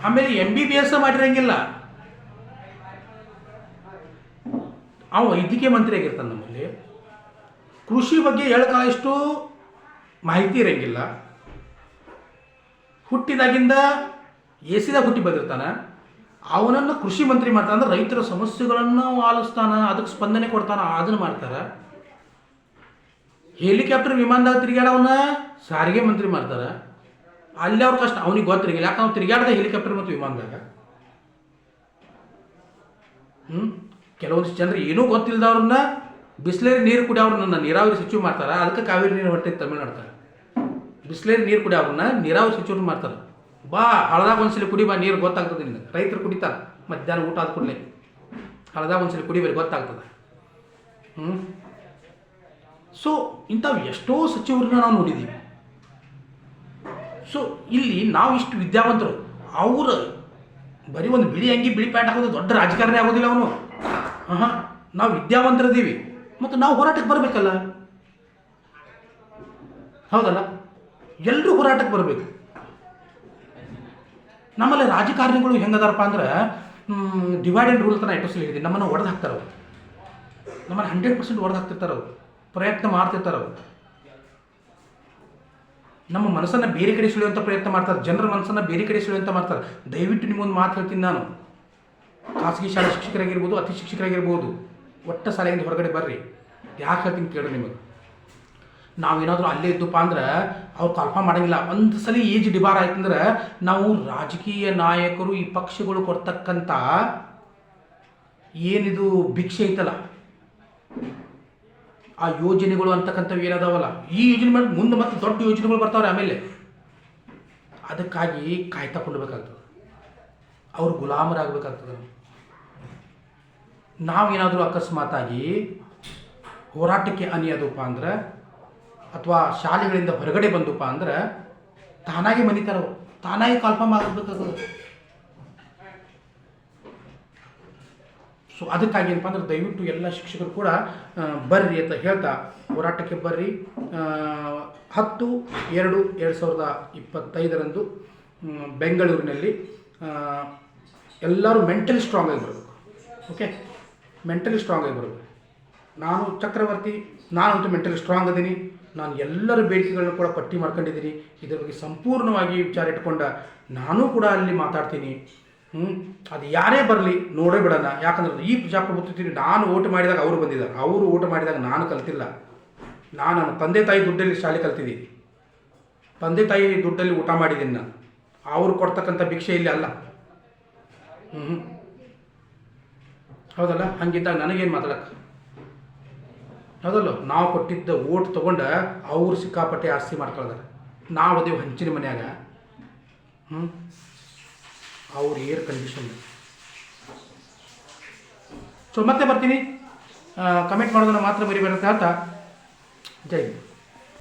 ಆಮೇಲೆ ಎಂ ಬಿ ಬಿ ಎಸ್ ಮಾಡಿರಂಗಿಲ್ಲ. ಆ ವೈದ್ಯಕೀಯ ಮಂತ್ರಿ ಆಗಿರ್ತಾನೆ ನಮ್ಮಲ್ಲಿ. ಕೃಷಿ ಬಗ್ಗೆ ಎಳಕಾಳಷ್ಟು ಮಾಹಿತಿ ಇರಂಗಿಲ್ಲ. ಹುಟ್ಟಿದಾಗಿಂದ ಎಸಿದಾಗ ಹುಟ್ಟಿ ಬಂದಿರ್ತಾನ. ಅವನನ್ನು ಕೃಷಿ ಮಂತ್ರಿ ಮಾಡ್ತಾನೆ ಅಂದ್ರೆ ರೈತರ ಸಮಸ್ಯೆಗಳನ್ನು ಆಲಿಸ್ತಾನ, ಅದಕ್ಕೆ ಸ್ಪಂದನೆ ಕೊಡ್ತಾನ, ಅದನ್ನ ಮಾಡ್ತಾರೆ. ಹೆಲಿಕಾಪ್ಟರ್ ವಿಮಾನದಾಗ ತಿರುಗಾಡವನ್ನ ಸಾರಿಗೆ ಮಂತ್ರಿ ಮಾಡ್ತಾರೆ. ಅಲ್ಲಿ ಅವ್ರ ಕಷ್ಟ, ಅವನಿಗೆ ಗೊತ್ತಿರಲಿಲ್ಲ, ಯಾಕಂದ್ರೆ ಅವ್ನು ತಿರುಗಾಡದ ಹೆಲಿಕಾಪ್ಟರ್ ಮತ್ತು ವಿಮಾನದಾಗ. ಹ್ಞೂ ಕೆಲವೊಂದಿಷ್ಟು ಜನರು ಏನೂ ಗೊತ್ತಿಲ್ಲದವ್ರನ್ನ ಬಿಸ್ಲೇರಿ ನೀರು ಕುಡಿ ಅವ್ರನ್ನ ನೀರಾವರಿ ಸಚಿವ ಮಾಡ್ತಾರೆ, ಅದಕ್ಕೆ ಕಾವೇರಿ ನೀರು ಹೊಟ್ಟೆ ತಮಿಳ್ನಾಡ್ತಾರೆ ಬಿಸ್ಲೇರಿ ನೀರು ಕುಡಿ ಅವ್ರನ್ನ ನೀರಾವರಿ ಸಚಿವರು ಮಾಡ್ತಾರೆ. ಬಾ, ಹಳದಾಗ ಒಂದ್ಸಲಿ ಕುಡಿ ಬಾ, ನೀರು ಗೊತ್ತಾಗ್ತದೆ ನಿನಗೆ. ರೈತರು ಕುಡಿತಾರ, ಮಧ್ಯಾಹ್ನ ಊಟ ಆದ ಕೂಡಲೇ. ಹಳದಾಗ ಒಂದ್ಸಲಿ ಕುಡಿಬೇಡಿ ಗೊತ್ತಾಗ್ತದೆ. ಹ್ಞೂ ಸೊ ಇಂಥವು ಎಷ್ಟೋ ಸಚಿವರನ್ನ ನಾವು ನೋಡಿದ್ದೀವಿ ಸೊ ಇಲ್ಲಿ ನಾವು ಇಷ್ಟು ವಿದ್ಯಾವಂತರು. ಅವರು ಬರೀ ಒಂದು ಬಿಳಿ ಅಂಗಿ, ಬಿಳಿ ಪ್ಯಾಂಟ್ ಹಾಕೋದು ದೊಡ್ಡ ರಾಜಕಾರಣಿ ಆಗೋದಿಲ್ಲ ಅವನು. ಹಾಂ ನಾವು ವಿದ್ಯಾವಂತರಿದ್ದೀವಿ ಮತ್ತು ನಾವು ಹೋರಾಟಕ್ಕೆ ಬರಬೇಕಲ್ಲ? ಹೌದಲ್ಲ? ಎಲ್ಲರೂ ಹೋರಾಟಕ್ಕೆ ಬರಬೇಕು. ನಮ್ಮಲ್ಲಿ ರಾಜಕಾರಣಿಗಳು ಹೆಂಗದಾರಪ್ಪ ಅಂದ್ರೆ ಡಿವೈಡ್ ಆ್ಯಂಡ್ ರೂಲ್ ತನ ಎಟೋಸಲ್ ಹೇಳಿದೆ ನಮ್ಮನ್ನು ಒಡೆದು ಹಾಕ್ತಾರೆ ಅವರು. ನಮ್ಮನ್ನು ಹಂಡ್ರೆಡ್ ಪರ್ಸೆಂಟ್ ಒಡೆದು ಹಾಕ್ತಿರ್ತಾರೆ ಅವರು. ಪ್ರಯತ್ನ ಮಾಡ್ತಿರ್ತಾರೆ ಅವರು. ನಮ್ಮ ಮನಸ್ಸನ್ನು ಬೇರೆ ಕಡೆ ಸುಳಿಯುವಂಥ ಪ್ರಯತ್ನ ಮಾಡ್ತಾರೆ. ಜನರ ಮನಸ್ಸನ್ನು ಬೇರೆ ಕಡೆ ಸುಳಿಯುವಂಥ ಮಾಡ್ತಾರೆ. ದಯವಿಟ್ಟು ನಿಮ್ಮೊಂದು ಮಾತು ಹೇಳ್ತೀನಿ ನಾನು. ಖಾಸಗಿ ಶಾಲಾ ಶಿಕ್ಷಕರಾಗಿರ್ಬೋದು ಅತಿ ಶಿಕ್ಷಕರಾಗಿರ್ಬೋದು ಒಟ್ಟ ಶಾಲೆಯಿಂದ ಹೊರಗಡೆ ಬರ್ರಿ. ಯಾಕೆ ಹೇಳ್ತೀನಿ ಕೇಳಿ ನಿಮಗೆ. ನಾವೇನಾದರೂ ಅಲ್ಲೇ ಇದ್ದಪ್ಪ ಅಂದ್ರೆ ಅವ್ರು ಕಲ್ಪ ಮಾಡಂಗಿಲ್ಲ. ಒಂದು ಸಲ ಏಜ್ ಡಿಬಾರ್ ಆಯ್ತಂದ್ರೆ ನಾವು ರಾಜಕೀಯ ನಾಯಕರು ಈ ಪಕ್ಷಗಳು ಕೊಡ್ತಕ್ಕಂಥ ಏನಿದು ಭಿಕ್ಷೆ ಐತಲ್ಲ, ಆ ಯೋಜನೆಗಳು ಅಂತಕ್ಕಂಥವು ಏನದಾವಲ್ಲ, ಈ ಯೋಜನೆ ಮಾಡಿ ಮುಂದೆ ಮತ್ತೆ ದೊಡ್ಡ ಯೋಜನೆಗಳು ಬರ್ತಾವ್ರೆ ಆಮೇಲೆ. ಅದಕ್ಕಾಗಿ ಕಾಯ್ತಾ ಕೊಡಬೇಕಾಗ್ತದೆ ಅವ್ರು ಗುಲಾಮರಾಗಬೇಕಾಗ್ತದೆ. ನಾವೇನಾದರೂ ಅಕಸ್ಮಾತಾಗಿ ಹೋರಾಟಕ್ಕೆ ಅನಿಯೋದಪ್ಪ ಅಂದ್ರೆ ಅಥವಾ ಶಾಲೆಗಳಿಂದ ಹೊರಗಡೆ ಬಂದಪ್ಪ ಅಂದ್ರೆ ತಾನಾಗಿ ಮನಿತಾರ. ತಾನಾಗಿ ಕನ್ಫರ್ಮ್ ಆಗಬೇಕಾಗ್ತದೆ ಸೊ ಅದಕ್ಕಾಗಿ ಏನಪ್ಪ ಅಂದ್ರೆ ದಯವಿಟ್ಟು ಎಲ್ಲ ಶಿಕ್ಷಕರು ಕೂಡ ಬರ್ರಿ ಅಂತ ಹೇಳ್ತಾ, ಹೋರಾಟಕ್ಕೆ ಬರ್ರಿ. ಹತ್ತು, ಎರಡು ಎರಡು ಸಾವಿರದ ಇಪ್ಪತ್ತೈದರಂದು ಬೆಂಗಳೂರಿನಲ್ಲಿ ಎಲ್ಲರೂ ಮೆಂಟಲಿ ಸ್ಟ್ರಾಂಗ್ ಆಗಿ ಬರಬೇಕು. ಓಕೆ ಮೆಂಟಲಿ ಸ್ಟ್ರಾಂಗ್ ಆಗಿ ಬರಬೇಕು. ನಾನು ಚಕ್ರವರ್ತಿ, ನಾನಂತೂ ಮೆಂಟಲಿ ಸ್ಟ್ರಾಂಗ್ ಅದೀನಿ. ನಾನು ಎಲ್ಲರ ಬೇಡಿಕೆಗಳನ್ನು ಕೂಡ ಪಟ್ಟಿ ಮಾಡ್ಕೊಂಡಿದ್ದೀನಿ. ಇದರ ಬಗ್ಗೆ ಸಂಪೂರ್ಣವಾಗಿ ವಿಚಾರ ಇಟ್ಕೊಂಡ ನಾನು ಕೂಡ ಅಲ್ಲಿ ಮಾತಾಡ್ತೀನಿ. ಹ್ಞೂ ಅದು ಯಾರೇ ಬರಲಿ ನೋಡೇ ಬಿಡೋಣ ಯಾಕಂದ್ರೆ ಈ ಪ್ರಜಾಪ್ರಭುತ್ವದಲ್ಲಿ ನಾನು ಓಟ್ ಮಾಡಿದಾಗ ಅವರು ಬಂದಿದ್ದಾರೆ. ಅವರು ಓಟ್ ಮಾಡಿದಾಗ ನಾನು ಕಲ್ತಿಲ್ಲ. ನಾನು ನನ್ನ ತಂದೆ ತಾಯಿ ದುಡ್ಡಲ್ಲಿ ಶಾಲೆ ಕಲ್ತಿದ್ದೀನಿ. ತಂದೆ ತಾಯಿ ದುಡ್ಡಲ್ಲಿ ಊಟ ಮಾಡಿದ್ದೀನಿ ನಾನು. ಅವ್ರು ಕೊಡ್ತಕ್ಕಂಥ ಭಿಕ್ಷೆ ಇಲ್ಲಿ ಅಲ್ಲ. ಹ್ಞೂ ಹೌದಲ್ಲ? ಹಂಗಿದ್ದಾಗ ನನಗೇನು ಮಾತಾಡಕ್ಕೆ? ಹೌದಲ್ಲ ನಾವು ಕೊಟ್ಟಿದ್ದ ಓಟ್ ತೊಗೊಂಡ ಅವ್ರು ಸಿಕ್ಕಾಪಟ್ಟೆ ಆಸ್ತಿ ಮಾಡ್ಕೊಳ್ದಾರೆ. ನಾವು ಅದೇವು ಹಂಚಿನ ಮನ್ಯಾಗ ಹ್ಞೂ ಅವ್ರ ಏರ್ ಕಂಡೀಷನ್ ಸೊ ಮತ್ತೆ ಬರ್ತೀನಿ. ಕಮೆಂಟ್ ಮಾಡೋದನ್ನು ಮಾತ್ರ ಮರಿಬೇಡ ಅಂತ ಜೈ.